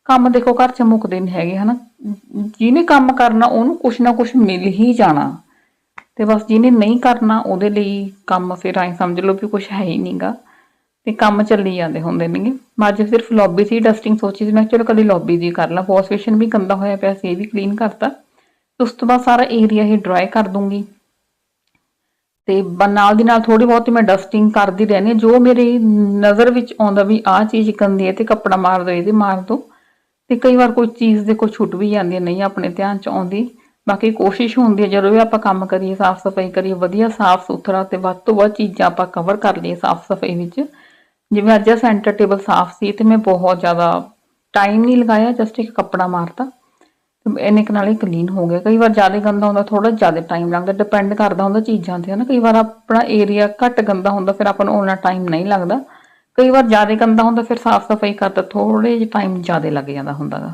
ਕੰਮ ਦੇਖੋ ਘਰ ਚ ਮੁੱਕਦੇ ਨਹੀਂ ਹੈਗੇ, ਹਨਾ? ਜਿਹਨੇ ਕੰਮ ਕਰਨਾ, ਉਹਨੂੰ ਕੁਛ ਨਾ ਕੁਛ ਮਿਲ ਹੀ ਜਾਣਾ। ਤੇ ਬਸ ਜਿਹਨੇ ਨਹੀਂ ਕਰਨਾ, ਉਹਦੇ ਲਈ ਕੰਮ ਫਿਰ ਐਂ ਸਮਝ ਲਓ ਵੀ ਕੁਛ ਹੈ ਹੀ ਨਹੀਂਗਾ ਤੇ ਕੰਮ ਚੱਲੀ ਜਾਂਦੇ ਹੁੰਦੇ ਨੇਗੇ ਮੈਂ ਅੱਜ ਸਿਰਫ ਲੌਬੀ ਸੀ ਡਸਟਿੰਗ ਸੋਚੀ ਸੀ, ਮੈਂ ਕਿਹਾ ਚਲੋ ਕਦੀ ਲੌਬੀ ਦੀ ਕਰ ਲਾਂ। ਵਾਸ਼ ਬੇਸਿਨ ਵੀ ਗੰਦਾ ਹੋਇਆ ਪਿਆ ਸੀ, ਇਹ ਵੀ ਕਲੀਨ ਕਰਤਾ। ਉਸ ਤੋਂ ਬਾਅਦ ਸਾਰਾ ਏਰੀਆ ਹੀ ਡਰਾਈ ਕਰ ਦੂੰਗੀ। ਤੇ ਨਾਲ ਦੀ ਨਾਲ ਥੋੜੀ ਬਹੁਤੀ ਮੈਂ ਡਸਟਿੰਗ ਕਰਦੀ ਰਹਿੰਦੀ ਹਾਂ। ਜੋ ਮੇਰੀ ਨਜ਼ਰ ਵਿੱਚ ਆਉਂਦਾ ਵੀ ਆਹ ਚੀਜ਼ ਗੰਦੀ ਹੈ ਤੇ ਕੱਪੜਾ ਮਾਰ ਦੋ, ਇਹਦੇ ਮਾਰ ਦੋ। ਤੇ ਕਈ ਵਾਰ ਕੋਈ ਚੀਜ਼ ਦੇ ਕੋਈ ਛੁੱਟ ਵੀ ਜਾਂਦੀ ਹੈ, ਨਹੀਂ ਆਪਣੇ ਧਿਆਨ ਚ ਆਉਂਦੀ। ਬਾਕੀ ਕੋਸ਼ਿਸ਼ ਹੁੰਦੀ ਹੈ, ਜਦੋਂ ਵੀ ਆਪਾਂ ਕੰਮ ਕਰੀਏ ਸਾਫ਼ ਸਫ਼ਾਈ ਕਰੀਏ, ਵਧੀਆ ਸਾਫ਼ ਸੁਥਰਾ ਤੇ ਵੱਧ ਤੋਂ ਵੱਧ ਚੀਜ਼ਾਂ ਆਪਾਂ ਕਵਰ ਕਰ ਲਈਏ ਸਾਫ਼ ਸਫ਼ਾਈ ਵਿੱਚ। ਜਿਵੇਂ ਅੱਜ ਸੈਂਟਰ ਟੇਬਲ ਸਾਫ਼ ਸੀ ਤੇ ਮੈਂ ਬਹੁਤ ਜ਼ਿਆਦਾ ਟਾਈਮ ਨਹੀਂ ਲਗਾਇਆ ਜਸਟ ਇੱਕ ਕੱਪੜਾ ਮਾਰਤਾ। ਤੇ ਨਾਲ ਹੀ ਕਲੀਨ ਹੋ ਗਿਆ। ਕਈ ਵਾਰ ਜ਼ਿਆਦਾ ਗੰਦਾ ਹੁੰਦਾ ਥੋੜਾ ਜ਼ਿਆਦਾ ਟਾਈਮ ਲੱਗਦਾ ਡਿਪੈਂਡ ਕਰਦਾ ਹੁੰਦਾ ਚੀਜ਼ਾਂ ਤੇ, ਹਨਾ। ਕਈ ਵਾਰ ਆਪਣਾ ਏਰੀਆ ਘੱਟ ਗੰਦਾ ਹੁੰਦਾ, ਫਿਰ ਆਪਾਂ ਨੂੰ ਉਹਨਾਂ ਟਾਈਮ ਨਹੀਂ ਲੱਗਦਾ। ਕਈ ਵਾਰ ਜ਼ਿਆਦਾ ਗੰਦਾ ਹੁੰਦਾ, ਫਿਰ ਸਾਫ਼ ਸਫ਼ਾਈ ਕਰਦਾ ਥੋੜੇ ਜਿਹਾ ਟਾਈਮ ਜ਼ਿਆਦਾ ਲੱਗ ਜਾਂਦਾ ਹੁੰਦਾਗਾ।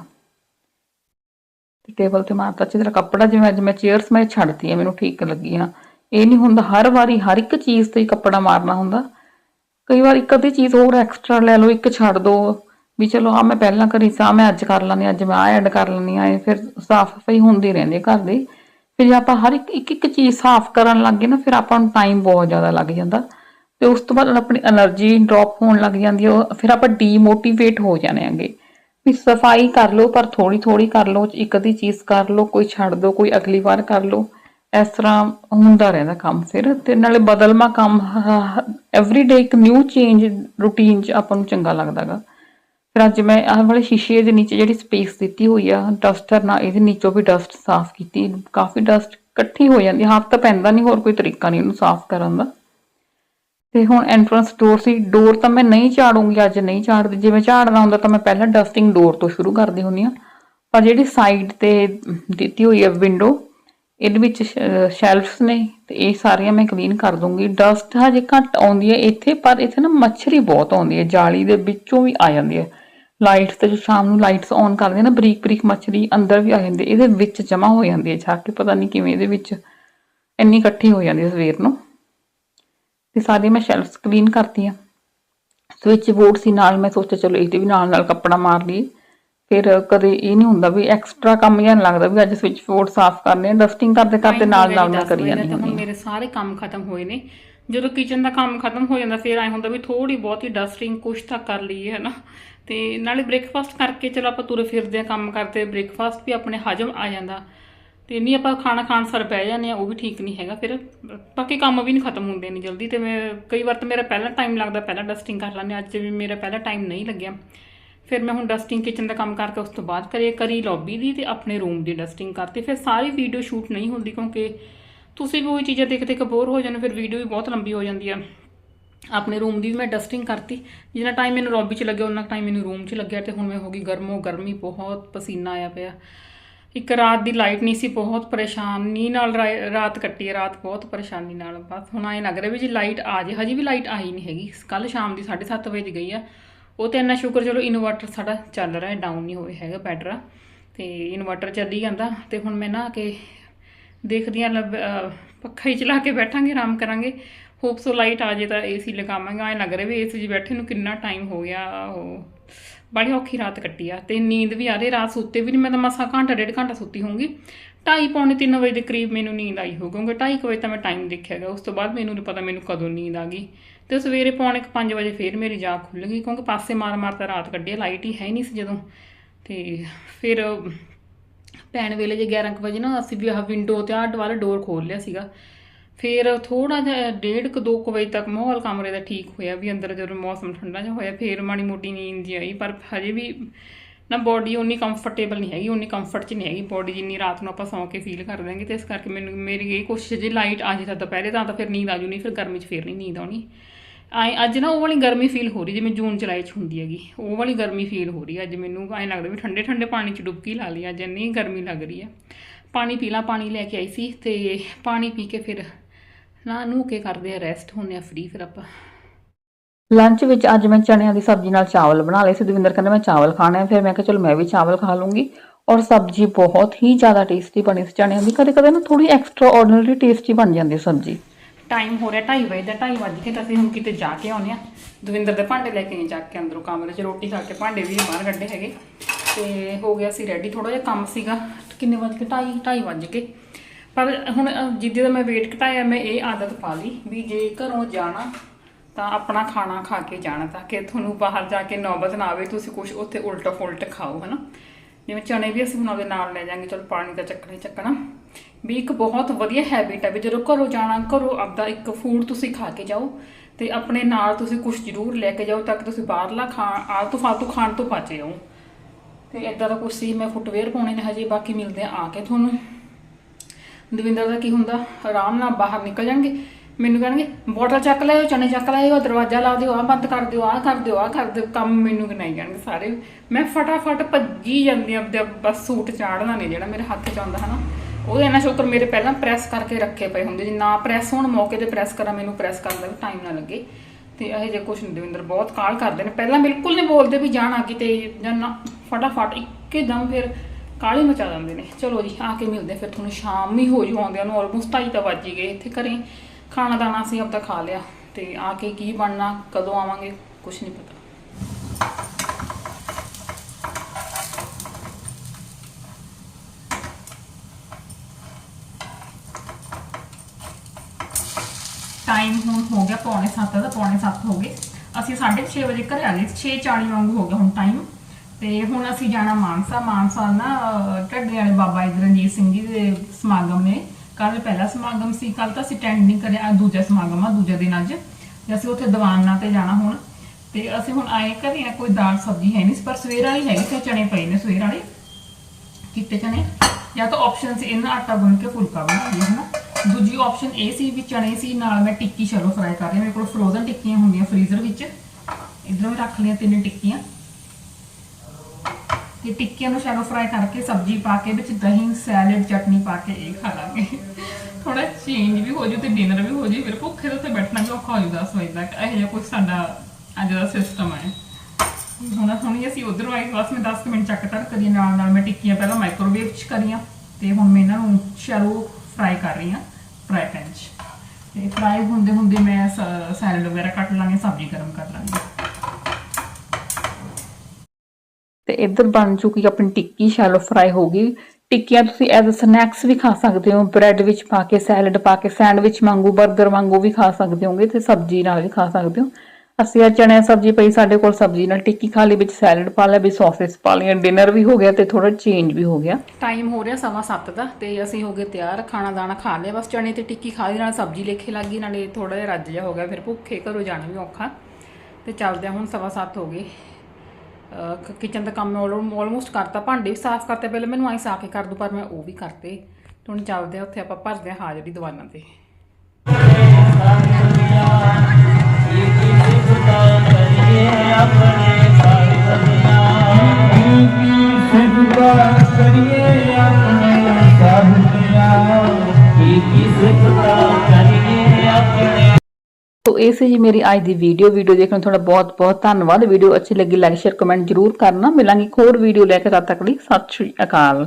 ਤੇ ਟੇਬਲ ਤੇ ਮਾਰਤਾ, ਅੱਛੀ ਤਰ੍ਹਾਂ ਕੱਪੜਾ ਜਿਵੇਂ ਅੱਜ ਮੈਂ ਚੇਅਰਸ ਮੈਂ ਛੱਡਤੀ ਆ, ਮੈਨੂੰ ਠੀਕ ਲੱਗੀ ਆ। ਇਹ ਨਹੀਂ ਹੁੰਦਾ, ਹਰ ਵਾਰੀ ਹਰ ਇੱਕ ਚੀਜ਼ ਤੇ ਕੱਪੜਾ ਮਾਰਨਾ ਹੁੰਦਾ। ਕਈ ਵਾਰ ਇੱਕ ਅੱਧੀ ਚੀਜ਼ ਹੋਰ ਐਕਸਟਰਾ ਲੈ ਲਓ, ਇੱਕ ਛੱਡ ਦੋ। ਵੀ ਚਲੋ ਆ ਮੈਂ ਪਹਿਲਾਂ ਕਰੀ ਸਾ ਮੈਂ ਅੱਜ ਕਰ ਲਾਂਦੀ ਅੱਜ ਮੈਂ ਆ ਐਡ ਕਰ ਲਾਂਦੀ ਆ ਫਿਰ ਸਾਫ਼ ਸਫ਼ਾਈ ਹੁੰਦੀ ਰਹਿੰਦੀ ਘਰ ਦੀ। ਫਿਰ ਜੇ ਆਪਾਂ ਹਰ ਇੱਕ ਇੱਕ ਚੀਜ਼ ਸਾਫ਼ ਕਰਨ ਲੱਗ ਗਏ ਨਾ, ਫਿਰ ਆਪਾਂ ਨੂੰ ਟਾਈਮ ਬਹੁਤ ਜ਼ਿਆਦਾ ਲੱਗ ਜਾਂਦਾ। ਤੇ ਉਸ ਤੋਂ ਬਾਅਦ ਆਪਣੀ એનર્ਜੀ ਡ੍ਰੌਪ ਹੋਣ ਲੱਗ ਜਾਂਦੀ ਹੈ ਫਿਰ ਆਪਾਂ ਡੀਮੋਟੀਵੇਟ ਹੋ ਜਾਂਦੇ ਆਂਗੇ ਵੀ ਸਫ਼ਾਈ ਕਰ ਲਓ, ਪਰ ਥੋੜੀ ਥੋੜੀ ਕਰ ਲਓ, ਇੱਕ ਅੱਧੀ ਚੀਜ਼ ਕਰ ਲਓ, ਕੋਈ ਛੱਡ ਦਿਓ ਕੋਈ ਅਗਲੀ ਵਾਰ ਕਰ ਲਓ, ਇਸ ਤਰ੍ਹਾਂ ਹੁੰਦਾ ਰਹਿੰਦਾ ਕੰਮ ਫਿਰ। ਤੇ ਨਾਲੇ ਬਦਲਮਾ ਕੰਮ ਐਵਰੀ ਡੇ ਇੱਕ ਨਿਊ ਚੇਂਜ ਰੂਟੀਨ ਚ ਆਪਾਂ ਨੂੰ ਚੰਗਾ ਲੱਗਦਾਗਾ ਫਿਰ ਅੱਜ ਮੈਂ ਆਹ ਵਾਲੇ ਸ਼ੀਸ਼ੇ ਦੇ ਨੀਚੇ ਜਿਹੜੀ ਸਪੇਸ ਦਿੱਤੀ ਹੋਈ ਆ ਡਸਟਰ ਨਾਲ, ਇਹਦੇ ਨੀਚੋਂ ਵੀ ਡਸਟ ਸਾਫ਼ ਕੀਤੀ। ਕਾਫੀ ਡਸਟ ਇਕੱਠੀ ਹੋ ਜਾਂਦੀ, ਹੱਥ ਤਾਂ ਪੈਂਦਾ ਨਹੀਂ ਹੋਰ ਕੋਈ ਤਰੀਕਾ ਨਹੀਂ ਉਹਨੂੰ ਸਾਫ਼ ਕਰਨ ਦਾ। ਤੇ ਹੁਣ ਐਂਟਰੈਂਸ ਡੋਰ ਸੀ ਡੋਰ ਤਾਂ ਮੈਂ ਨਹੀਂ ਝਾੜੂੰਗੀ, ਅੱਜ ਨਹੀਂ ਝਾੜਦੀ। ਜਿਵੇਂ ਝਾੜਨਾ ਹੁੰਦਾ ਤਾਂ ਮੈਂ ਪਹਿਲਾਂ ਡਸਟਿੰਗ ਡੋਰ ਤੋਂ ਸ਼ੁਰੂ ਕਰਦੀ ਹੁੰਦੀ ਆ। ਪਰ ਜਿਹੜੀ ਸਾਈਡ ਤੇ ਦਿੱਤੀ ਹੋਈ ਹੈ ਵਿੰਡੋ ਇਹਦੇ ਵਿੱਚ ਸ਼ੈਲਫਸ ਨੇ, ਤੇ ਇਹ ਸਾਰੀਆਂ ਮੈਂ ਕਲੀਨ ਕਰ ਦੂੰਗੀ ਡਸਟ ਹਜੇ ਘੱਟ ਆਉਂਦੀ ਹੈ ਇੱਥੇ, ਪਰ ਇੱਥੇ ਨਾ ਮੱਛਰੀ ਬਹੁਤ ਆਉਂਦੀ ਹੈ ਜਾਲੀ ਦੇ ਵਿੱਚੋਂ ਵੀ ਆ ਜਾਂਦੀ ਹੈ ਲਾਈਟਸ ਤੇ ਜੋ ਸ਼ਾਮ ਨੂੰ ਲਾਈਟਸ ਔਨ ਕਰਦੇ ਨਾ, ਬਰੀਕ ਬਰੀਕ ਮੱਛਰੀ ਅੰਦਰ ਵੀ ਆ ਜਾਂਦੀ ਹੈ ਇਹਦੇ ਵਿੱਚ ਜਮਾ ਹੋ ਜਾਂਦੀ ਹੈ ਜਾ ਕੇ ਪਤਾ ਨਹੀਂ ਕਿਵੇਂ ਇਹਦੇ ਵਿੱਚ ਇੰਨੀ ਇਕੱਠੀ ਹੋ ਜਾਂਦੀ ਹੈ ਸਵੇਰ ਨੂੰ। ਤੇ ਸਾਰੀ ਮੈਂ ਸ਼ੈਲਫਸ ਕਲੀਨ ਕਰਤੀ ਆ ਸਵਿਚ ਬੋਰਡ ਸੀ, ਨਾਲ ਮੈਂ ਸੋਚਿਆ ਚਲੋ ਇਹਦੇ ਵੀ ਨਾਲ ਨਾਲ ਕੱਪੜਾ ਮਾਰ ਲਈਏ। ਫਿਰ ਕਦੇ ਇਹ ਨਹੀਂ ਹੁੰਦਾ ਵੀ ਐਕਸਟਰਾ ਕੰਮ ਨੀ ਲੱਗਦਾ ਵੀ ਅੱਜ ਸਵਿਚ ਬੋਰਡ ਸਾਫ਼ ਕਰਨੇ ਆ ਡਸਟਿੰਗ ਕਰਦੇ ਕਰਦੇ ਨਾਲ ਨਾਲ ਮੈਂ ਕਰੀ ਜਾਂਦੀ ਹੁੰਦੀ
ਮੇਰੇ ਸਾਰੇ ਕੰਮ ਖਤਮ ਹੋਏ ਨੇ। ਜਦੋਂ ਕਿਚਨ ਦਾ ਕੰਮ ਖਤਮ ਹੋ ਜਾਂਦਾ ਫਿਰ ਐ ਹੁੰਦਾ ਵੀ ਥੋੜੀ ਬਹੁਤੀ ਡਸਟਿੰਗ ਕੁਛ ਤਾਂ ਕਰ ਲਈਏ ਹਨਾ। ਤੇ ਨਾਲੇ ਬ੍ਰੇਕਫਾਸਟ ਕਰਕੇ ਚਲੋ ਆਪਾਂ ਤੁਰੇ ਫਿਰਦੇ ਆ ਕੰਮ ਕਰਦੇ ਬ੍ਰੇਕਫਾਸਟ ਵੀ ਆਪਣੇ ਹਜਮ ਆ ਜਾਂਦਾ। ਤੇ ਨਹੀਂ ਆਪਾਂ ਖਾਣਾ ਖਾਣ ਸਰ ਬਹਿ ਜਾਂਦੇ ਆ ਉਹ ਵੀ ਠੀਕ ਨਹੀਂ ਹੈਗਾ। ਫਿਰ ਬਾਕੀ ਕੰਮ ਵੀ ਨਹੀਂ ਖਤਮ ਹੁੰਦੇ ਨਹੀਂ ਜਲਦੀ। ਤੇ ਮੈਂ ਕਈ ਵਾਰ ਤਾਂ ਮੇਰਾ ਪਹਿਲਾਂ ਟਾਈਮ ਲੱਗਦਾ ਪਹਿਲਾਂ ਡਸਟਿੰਗ ਕਰ ਲੈਂਦੇ। ਅੱਜ ਵੀ ਮੇਰਾ ਪਹਿਲਾਂ ਟਾਈਮ ਨਹੀਂ ਲੱਗਿਆ। ਫਿਰ ਮੈਂ ਹੁਣ ਡਸਟਿੰਗ ਕਿਚਨ ਦਾ ਕੰਮ ਕਰਕੇ ਉਸ ਤੋਂ ਬਾਅਦ ਕਰੀ ਕਰੀ ਲੌਬੀ ਦੀ ਤੇ ਆਪਣੇ ਰੂਮ ਦੀ ਡਸਟਿੰਗ ਕਰਤੀ। ਫਿਰ ਸਾਰੀ ਵੀਡੀਓ ਸ਼ੂਟ ਨਹੀਂ ਹੁੰਦੀ ਕਿਉਂਕਿ ਤੁਸੀਂ ਵੀ ਉਹੀ ਚੀਜ਼ਾਂ ਦੇਖਦੇ ਦੇਖ ਬੋਰ ਹੋ ਜਾਂਦੇ ਫਿਰ ਵੀਡੀਓ ਵੀ ਬਹੁਤ ਲੰਬੀ ਹੋ ਜਾਂਦੀ ਆ। ਆਪਣੇ ਰੂਮ ਦੀ ਵੀ ਮੈਂ ਡਸਟਿੰਗ ਕਰਤੀ। ਜਿੰਨਾ ਟਾਈਮ ਮੈਨੂੰ ਲੌਬੀ 'ਚ ਲੱਗਿਆ ਉਹਨਾਂ ਟਾਈਮ ਮੈਨੂੰ ਰੂਮ 'ਚ ਲੱਗਿਆ ਤੇ ਹੁਣ ਮੈਂ ਹੋ ਗਈ ਗਰਮੋ ਗਰਮੀ, ਬਹੁਤ ਪਸੀਨਾ ਆਇਆ ਪਿਆ। ਇੱਕ ਰਾਤ ਦੀ ਲਾਈਟ ਨਹੀਂ ਸੀ, ਬਹੁਤ ਪਰੇਸ਼ਾਨੀ ਨਾਲ ਰਾ- ਰਾਤ ਕੱਟੀ ਹੈ ਰਾਤ ਬਹੁਤ ਪਰੇਸ਼ਾਨੀ ਨਾਲ। ਬਸ ਹੁਣ ਐਂ ਲੱਗ ਰਿਹਾ ਵੀ ਜੀ ਲਾਈਟ ਆ ਜੇ, ਹਜੇ ਵੀ ਲਾਈਟ ਆਈ ਨਹੀਂ ਹੈਗੀ। ਕੱਲ ਸ਼ਾਮ ਦੀ 7:30 ਵਜੇ ਗਈ ਆ। ਉਹ ਤੇ ਇੰਨਾ ਸ਼ੁਕਰ ਚਲੋ ਇਨਵਰਟਰ ਸਾਡਾ ਚੱਲ ਰਿਹਾ ਹੈ ਡਾਊਨ ਨਹੀਂ ਹੋਏ ਹੈਗਾ ਬੈਟਰ ਆ। ਤੇ ਇਨਵਰਟਰ ਚੱਲੀ ਜਾਂਦਾ, ਤੇ ਹੁਣ ਮੈਂ ਨਾ ਕੇ ਦੇਖਦੀਆਂ ਲੱਭ ਪੱਖਾ ਹੀ ਚਲਾ ਕੇ ਬੈਠਾਂਗੇ, ਆਰਾਮ ਕਰਾਂਗੇ। ਹੋਪ ਸੋ ਲਾਈਟ ਆ ਜੇ ਤਾਂ ਏਸੀ ਲਗਾਵਾਂਗਾ, ਐਂ ਲੱਗ ਰਿਹਾ ਵੀ ਏਸੀ 'ਚ ਬੈਠੇ ਨੂੰ ਕਿੰਨਾ ਟਾਈਮ ਹੋ ਗਿਆ, ਉਹ ਬੜੀ ਔਖੀ ਰਾਤ ਕੱਟੀ ਆ। ਤੇ ਨੀਂਦ ਵੀ ਆ ਰਹੀ, ਰਾਤ ਸੁੱਤੇ ਵੀ ਨਹੀਂ ਮੈਂ ਤਾਂ ਮਸਾ ਘੰਟਾ, ਡੇਢ ਘੰਟਾ ਸੁੱਤੀ ਹੋਊਂਗੀ। ਢਾਈ ਪੌਣੇ 3 ਵਜੇ ਦੇ ਕਰੀਬ ਮੈਨੂੰ ਨੀਂਦ ਆਈ ਹੋ ਕਿਉਂਕਿ ਢਾਈ ਕੁ ਵਜੇ ਤਾਂ ਮੈਂ ਟਾਈਮ ਦੇਖਿਆਗਾ ਉਸ ਤੋਂ ਬਾਅਦ ਮੈਨੂੰ ਨਹੀਂ ਪਤਾ ਮੈਨੂੰ ਕਦੋਂ ਨੀਂਦ ਆ ਗਈ। ਤੇ ਸਵੇਰੇ ਪੌਣੇ 5 ਵਜੇ ਫੇਰ ਮੇਰੀ ਜਾਗ ਖੁੱਲ ਗਈ, ਕਿਉਂਕਿ ਪਾਸੇ ਮਾਰ ਮਾਰ ਤਾਂ ਰਾਤ ਕੱਢੀ ਲਾਈਟ ਹੀ ਹੈ ਨਹੀਂ ਸੀ ਜਦੋਂ। ਤੇ ਫਿਰ ਪੈਣ ਵੇਲੇ ਜੇ 11 ਕੁ ਵਜੇ ਨਾ ਅਸੀਂ ਵੀ ਆਹ ਵਿੰਡੋ ਤੇ ਆਹ ਦੁਆਰਾ ਡੋਰ ਖੋਲ ਲਿਆ ਸੀਗਾ। ਫਿਰ ਥੋੜਾ ਜਿਹਾ, ਡੇਢ ਕੁ ਦੋ ਕੁ ਵਜੇ ਤੱਕ ਮਾਹੌਲ ਕਮਰੇ ਦਾ ਠੀਕ ਹੋਇਆ ਵੀ ਅੰਦਰ ਜਦੋਂ ਮੌਸਮ ਠੰਡਾ ਜਿਹਾ ਹੋਇਆ, ਫਿਰ ਮਾੜੀ ਮੋਟੀ ਨੀਂਦ ਜੀ ਆਈ, ਪਰ ਹਜੇ ਵੀ ਨਾ ਬੋਡੀ ਉਨੀ ਕੰਫਰਟੇਬਲ ਨਹੀਂ ਹੈਗੀ, ਉਨੀ ਕੰਫਰਟ 'ਚ ਨਹੀਂ ਹੈਗੀ ਬੋਡੀ ਜਿੰਨੀ ਰਾਤ ਨੂੰ ਆਪਾਂ ਸੌਂ ਕੇ ਫੀਲ ਕਰ ਦਾਂਗੇ ਤੇ ਇਸ ਕਰਕੇ ਮੈਨੂੰ, ਮੇਰੀ ਇਹ ਕੋਸ਼ਿਸ਼ ਜੇ ਲਾਈਟ ਆ ਜੇ ਤਾਂ ਦੁਪਹਿਰੇ ਤਾਂ ਤਾਂ ਫਿਰ ਨੀਂਦ ਆ ਜੂ ਨਹੀਂ ਫਿਰ ਗਰਮੀ 'ਚ ਫਿਰ ਨਹੀਂ ਨੀਂਦ ਆਉਣੀ। ਆਏ, ਅੱਜ ਨਾ ਉਹ ਵਾਲੀ ਗਰਮੀ ਫੀਲ ਹੋ ਰਹੀ, ਜਿਵੇਂ ਜੂਨ ਜੁਲਾਈ ਚ ਹੁੰਦੀ ਹੈਗੀ, ਉਹ ਵਾਲੀ ਗਰਮੀ ਫੀਲ ਹੋ ਰਹੀ ਅੱਜ ਮੈਨੂੰ ਐਂ ਲੱਗਦਾ ਵੀ ਠੰਡੇ ਠੰਡੇ ਪਾਣੀ ਚ ਡੁਬਕੀ ਲਾ ਲਈ, ਅੱਜ ਇੰਨੀ ਗਰਮੀ ਲੱਗ ਰਹੀ ਹੈ। ਪਾਣੀ ਪੀਲਾ ਪਾਣੀ ਲੈ ਕੇ ਆਈ ਸੀ ਤੇ ਪਾਣੀ ਪੀ ਕੇ ਫਿਰ ਨਾ ਨੂੰ ਕੇ ਕਰਦੇ ਆ ਰੈਸਟ ਹੁੰਨੇ ਆ ਫ੍ਰੀ ਫਿਰ ਆਪਾਂ।
ਲੰਚ ਵਿੱਚ ਅੱਜ ਮੈਂ ਚਣਿਆਂ ਦੀ ਸਬਜ਼ੀ ਨਾਲ ਚਾਵਲ ਬਣਾ ਲਏ ਸੀ। ਦਵਿੰਦਰ ਕਹਿੰਦਾ ਮੈਂ ਚਾਵਲ ਖਾਣੇ ਫਿਰ ਮੈਂ ਕਿਹਾ ਚਲੋ ਮੈਂ ਵੀ ਚਾਵਲ ਖਾ ਲੂੰਗੀ। ਔਰ ਸਬਜ਼ੀ ਬਹੁਤ ਹੀ ਜ਼ਿਆਦਾ ਟੇਸਟੀ ਬਣੀ ਸੀ ਚਣਿਆਂ ਦੀ। ਕਦੇ ਕਦੇ ਨਾ ਥੋੜੀ ਐਕਸਟਰਾ ਆਰਡੀਨਰੀ ਟੇਸਟੀ ਬਣ ਜਾਂਦੀ ਸਬਜ਼ੀ।
ਟਾਈਮ ਹੋ ਰਿਹਾ 2:30 ਵਜੇ ਦਾ 2:30 ਵਜੇ ਕੇ ਅਸੀਂ ਹੁਣ ਕਿਤੇ ਜਾ ਕੇ ਆਉਂਦੇ ਆ ਦਵਿੰਦਰ ਦੇ ਭਾਂਡੇ ਲੈ ਕੇ ਨਹੀਂ ਜਾ ਕੇ ਅੰਦਰੋਂ ਕਮਰੇ 'ਚ ਰੋਟੀ ਖਾ ਕੇ ਭਾਂਡੇ ਵੀ ਬਾਹਰ ਕੱਢੇ ਹੈਗੇ। ਤੇ ਹੋ ਗਿਆ ਸੀ ਰੈਡੀ ਥੋੜਾ ਜਿਹਾ ਕੰਮ ਸੀਗਾ। ਕਿੰਨੇ ਵਜੇ ਕੇ? 2:30 2:30 ਵਜੇ ਕੇ। ਪਰ ਹੁਣ ਅਹ, ਜਿੱਦੇ ਦਾ ਮੈਂ weight ਘਟਾਇਆ ਮੈਂ ਇਹ ਆਦਤ ਪਾ ਲਈ ਵੀ ਜੇ ਘਰੋਂ ਜਾਣਾ ਤਾਂ ਆਪਣਾ ਖਾਣਾ ਖਾ ਕੇ ਜਾਣਾ ਤਾਂ ਕਿ ਤੁਹਾਨੂੰ ਬਾਹਰ ਜਾ ਕੇ ਨੌਬਤ ਨਾ ਆਵੇ, ਤੁਸੀਂ ਕੁਝ ਉੱਥੇ ਉਲਟਾ ਫੁਲਟ ਖਾਓ, ਹਨਾ? ਜਿਵੇਂ ਚਣੇ ਵੀ ਅਸੀਂ ਉਹਨਾਂ ਦੇ ਨਾਲ ਲੈ ਜਾਾਂਗੇ, ਚਲ ਪਾਣੀ ਦਾ ਚੱਕਣਾ ਹੀ ਚੱਕਣਾ। ਵੀ ਇੱਕ ਬਹੁਤ ਵਧੀਆ ਹੈਬਿਟ ਹੈ ਵੀ ਜਦੋਂ ਘਰੋਂ ਜਾਣਾ, ਘਰੋਂ ਆਪਦਾ ਇੱਕ ਫੂਡ ਤੁਸੀਂ ਖਾ ਕੇ ਜਾਓ ਤੇ ਆਪਣੇ ਨਾਲ ਤੁਸੀਂ ਕੁਝ ਜ਼ਰੂਰ ਲੈ ਕੇ ਜਾਓ ਤਾਂ ਕਿ ਤੁਸੀਂ ਬਾਹਰਲਾ ਖਾਣ, ਆਲਤੂ ਫਾਲਤੂ ਖਾਣ ਤੋਂ ਬਚ ਜਾਓ ਤੇ ਇਦਾਂ ਦਾ ਕੁਝ ਸੀ, ਮੈਂ ਫੁੱਟਵੇਅਰ ਪਾਉਣੇ ਨੇ ਹਜੇ, ਬਾਕੀ ਮਿਲਦੇ ਆ ਆ ਕੇ ਤੁਹਾਨੂੰ। ਦਵਿੰਦਰ ਦਾ ਕੀ ਹੁੰਦਾ, ਆਰਾਮ ਨਾਲ ਬਾਹਰ ਨਿਕਲ ਜਾਣਗੇ। ਮੈਨੂੰ ਕਹਿਣਗੇ ਬੋਟਲ ਚੱਕ ਲਿਆਓ, ਚਨੇ ਚੱਕ ਲਿਆਓ, ਦਰਵਾਜ਼ਾ ਲਾ ਦਿਓ ਆ ਬੰਦ ਕਰ ਦਿਓ ਆ ਕਰ ਦਿਓ ਆ ਕਰ ਦਿਓ। ਕੰਮ ਮੈਨੂੰ ਗਨਾਈ ਜਾਣਗੇ ਸਾਰੇ। ਮੈਂ ਫਟਾਫਟ ਭੱਜੀ ਜਾਂਦੀ ਆਪਦੇ ਬਸ ਸੂਟ ਚਾੜਨਾ ਨਹੀਂ ਜਿਹੜਾ ਮੇਰੇ ਹੱਥ 'ਚ ਆਉਂਦਾ, ਹਨਾ? ਉਹਦੇ ਇੰਨਾ ਸ਼ੁਕਰ ਮੇਰੇ ਪਹਿਲਾਂ ਪ੍ਰੈਸ ਕਰਕੇ ਰੱਖੇ ਪਏ ਹੁੰਦੇ ਜੀ ਨਾ ਪ੍ਰੈਸ ਹੋਣ ਮੌਕੇ ਤੇ ਪ੍ਰੈਸ ਕਰਾਂ, ਮੈਨੂੰ ਪ੍ਰੈਸ ਕਰਨ ਦਾ ਵੀ ਟਾਈਮ ਨਾ ਲੱਗੇ। ਤੇ ਇਹ ਜੇ ਕੁਛ ਨਹੀਂ, ਦਵਿੰਦਰ, ਬਹੁਤ ਕਾਲ ਕਰਦੇ ਨੇ। ਪਹਿਲਾਂ ਬਿਲਕੁਲ ਨਹੀਂ ਬੋਲਦੇ ਵੀ ਜਾਣਾ ਕਿਤੇ ਜਾਂ ਨਾ, ਫਟਾਫਟ ਇੱਕਦਮ ਫਿਰ ਕਾਲੀ ਮਚਾ ਦਿੰਦੇ ਨੇ। ਚਲੋ ਜੀ, ਆ ਕੇ ਮਿਲਦੇ ਫਿਰ, ਤੁਹਾਨੂੰ ਸ਼ਾਮ ਹੀ ਹੋ ਜੂ ਆਉਂਦਿਆਂ ਨੂੰ ਆਲਮੋਸਟ ਢਾਈ ਤਾਂ ਵੱਜ ਹੀ ਗਏ ਇੱਥੇ ਘਰੇ। ਖਾਣਾ ਦਾਣਾ ਅਸੀਂ ਆਪਦਾ ਖਾ ਲਿਆ ਤੇ ਆ ਕੇ ਕੀ ਬਣਨਾ ਕਦੋਂ ਆਵਾਂਗੇ ਕੁਝ ਨਹੀਂ ਪਤਾ। ਟਾਈਮ ਹੁਣ ਹੋ ਗਿਆ ਪੌਣੇ 7 ਦਾ ਪੌਣੇ 7 ਹੋ ਗਏ। ਅਸੀਂ 6:30 ਵਜੇ ਘਰ ਆ ਗਏ 6:40 ਵਾਂਗੂ ਹੋ ਗਿਆ ਹੁਣ ਟਾਈਮ ਤੇ ਹੁਣ ਅਸੀਂ ਜਾਣਾ ਮਾਨਸਾ। ਮਾਨਸਾ ਨਾ ਅਹ, ਢੱਡੇ ਵਾਲੇ ਬਾਬਾ ਜੀ ਰਣਜੀਤ ਸਿੰਘ ਜੀ ਦੇ ਸਮਾਗਮ ਨੇ। ਕੱਲ ਪਹਿਲਾ ਸਮਾਗਮ ਸੀ ਕੱਲ ਤਾਂ ਅਸੀਂ ਅਟੈਂਡ ਨਹੀਂ ਕਰਿਆ ਅੱਜ ਦੂਜਾ ਸਮਾਗਮ ਆ ਦੂਜੇ ਦਿਨ ਅੱਜ। ਤੇ ਅਸੀਂ ਉੱਥੇ ਦੀਵਾਨਾਂ ਤੇ ਜਾਣਾ ਹੁਣ। ਤੇ ਅਸੀਂ ਹੁਣ ਆਏ ਘਰੇ ਆ ਕੋਈ ਦਾਲ ਸਬਜ਼ੀ ਹੈ ਨਹੀਂ ਸੀ, ਪਰ ਸਵੇਰ ਵਾਲੀ ਹੈਗੀ ਤੇ ਚਣੇ ਪਏ ਨੇ ਸਵੇਰ ਵਾਲੇ। ਚਿੱਟੇ ਚਣੇ ਜਾਂ ਤਾਂ ਆਪਸ਼ਨ ਸੀ ਇਹਨਾਂ ਆਟਾ ਗੁੰਨ ਕੇ ਫੁਲਕਾ ਬਣਾ ਲਿਆ ਹਨਾ। ਦੂਜੀ ਆਪਸ਼ਨ ਇਹ ਸੀ ਵੀ ਚਣੇ ਸੀ ਨਾਲ ਮੈਂ ਟਿੱਕੀ ਸ਼ੈਲੋ ਫਰਾਈ ਕਰ ਰਹੀ ਮੇਰੇ ਕੋਲ ਫਰੋਜ਼ਨ ਟਿੱਕੀਆਂ ਹੁੰਦੀਆਂ ਫ੍ਰੀਜ਼ਰ ਵਿੱਚ। ਇਧਰੋਂ ਮੈਂ ਰੱਖ ਲਈਆਂ ਤਿੰਨ ਟਿੱਕੀਆਂ। ਤੇ ਟਿੱਕੀਆਂ ਨੂੰ ਸ਼ੈਲੋ ਫਰਾਈ ਕਰਕੇ ਸਬਜ਼ੀ ਪਾ ਕੇ ਵਿੱਚ ਦਹੀਂ ਸੈਲਡ ਚਟਨੀ ਪਾ ਕੇ ਇਹ ਖਾ ਲਾਂਗੇ। ਥੋੜਾ ਚੇਂਜ ਵੀ ਹੋ ਜੂ ਤੇ ਡਿਨਰ ਵੀ ਹੋ ਜੂ, ਫਿਰ ਭੁੱਖੇ ਤੋਂ ਤੇ ਬੈਠਣਾ ਵੀ ਔਖਾ ਹੋ ਜੂ 10 ਵਜੇ ਤੱਕ ਇਹ ਜਿਹਾ ਕੁਝ ਸਾਡਾ ਅੱਜ ਦਾ ਸਿਸਟਮ ਹੈ ਹੁਣ, ਹੁਣੀ ਅਸੀਂ ਉਧਰੋਂ ਆਏ, ਬਸ ਮੈਂ 10 ਕੁ ਮਿੰਟ ਚੱਕ ਤੱਕ ਕਰੀ, ਨਾਲ ਨਾਲ ਮੈਂ ਟਿੱਕੀਆਂ ਪਹਿਲਾਂ ਮਾਈਕ੍ਰੋਵੇਵ 'ਚ ਕਰੀਆਂ ਤੇ ਹੁਣ ਮੈਂ ਇਹਨਾਂ ਨੂੰ ਸ਼ੈਲੋ ਫਰਾਈ ਕਰ ਰਹੀ ਹਾਂ ਫਰਾਈ ਪੈਨ 'ਚ। ਤੇ ਫਰਾਈ ਹੁੰਦੇ ਹੁੰਦੇ ਮੈਂ ਸੈਲਡ ਵਗੈਰਾ ਕੱਟ ਲਾਂਗੇ, ਸਬਜ਼ੀ ਗਰਮ ਕਰ ਲਾਂਗੇ।
ਤੇ ਇੱਧਰ ਬਣ ਚੁੱਕੀ ਆਪਣੀ ਟਿੱਕੀ ਸ਼ੈਲੋ ਫਰਾਈ ਹੋ ਗਈ। ਟਿੱਕੀਆਂ ਤੁਸੀਂ ਐਜ਼ ਸਨੈਕਸ ਵੀ ਖਾ ਸਕਦੇ ਹੋ। ਬ੍ਰੈਡ ਵਿੱਚ ਪਾ ਕੇ ਸੈਲਡ ਪਾ ਕੇ ਸੈਂਡਵਿਚ ਵਾਂਗੂ 버ਗਰ ਵਾਂਗੂ ਵੀ ਖਾ ਸਕਦੇ ਹੋਗੇ ਤੇ ਸਬਜ਼ੀ ਨਾਲ ਵੀ ਖਾ ਸਕਦੇ ਹੋ। ਅਸੀਂ ਆ ਚਣੇ ਦੀ ਸਬਜ਼ੀ ਪਈ, ਸਾਡੇ ਕੋਲ ਸਬਜ਼ੀ ਨਾਲ ਟਿੱਕੀ ਖਾ ਲਈ, ਵਿੱਚ ਸੈਲਡ ਪਾ ਲਿਆ ਵੀ ਸੌਸੇਸ ਪਾ ਲਿਆ ਡਿਨਰ ਵੀ ਹੋ ਗਿਆ ਤੇ ਥੋੜਾ ਚੇਂਜ ਵੀ ਹੋ ਗਿਆ।
ਟਾਈਮ ਹੋ ਰਿਹਾ ਸਵਾ ਸੱਤ ਦਾ ਤੇ ਅਸੀਂ ਹੋ ਗਏ ਤਿਆਰ, ਖਾਣਾ ਦਾਣਾ ਖਾ ਲਿਆ। ਬਸ ਚਣੇ ਤੇ ਟਿੱਕੀ ਖਾ ਲਈ, ਨਾਲ ਸਬਜ਼ੀ ਲੇਖੇ ਲੱਗੀ, ਨਾਲੇ ਥੋੜਾ ਜਿਹਾ ਰੱਜ ਜਾ ਹੋ ਗਿਆ। ਫਿਰ ਭੁੱਖੇ ਘਰੋਂ ਜਾਣਾ ਵੀ ਔਖਾ। ਤੇ ਚੱਲਦੇ ਹੁਣ ਸਵਾ ਸੱਤ ਹੋ ਗਏ। ਕਿਚਨ ਦਾ ਕੰਮ ਆਲਮੋਸਟ ਕਰਤਾ, ਭਾਂਡੇ ਵੀ ਸਾਫ਼ ਕਰਤੇ, ਪਹਿਲਾਂ ਮੈਨੂੰ ਆਈ ਸਾਫ਼ ਕੇ ਕਰ ਦੋ, ਪਰ ਮੈਂ ਉਹ ਵੀ ਕਰਤੇ। ਤੇ ਹੁਣ ਚੱਲਦੇ ਆ ਉੱਥੇ ਆਪਾਂ ਭਰਦੇ ਆ ਹਾਜ਼ਰੀ ਦੀਵਾਨਾਂ ਤੇ।
ਕਰੀਏ ਆਪਣੇ ਸੋ ਕੀ ਕੀ
ਇਹ ਸੀ ਜੀ ਮੇਰੀ ਅੱਜ ਦੀ ਵੀਡੀਓ ਵੀਡੀਓ ਦੇਖਣ ਲਈ ਤੁਹਾਡਾ ਬਹੁਤ ਬਹੁਤ ਧੰਨਵਾਦ। ਵੀਡੀਓ ਅੱਛੀ ਲੱਗੀ ਲਾਈਕ ਸ਼ੇਅਰ ਕਮੈਂਟ ਜਰੂਰ ਕਰਨਾ। ਮਿਲਾਂਗੇ ਇੱਕ ਹੋਰ ਵੀਡੀਓ ਲੈ ਕੇ, ਤਦ ਤੱਕ ਲਈ ਸਤਿ ਸ਼੍ਰੀ ਅਕਾਲ।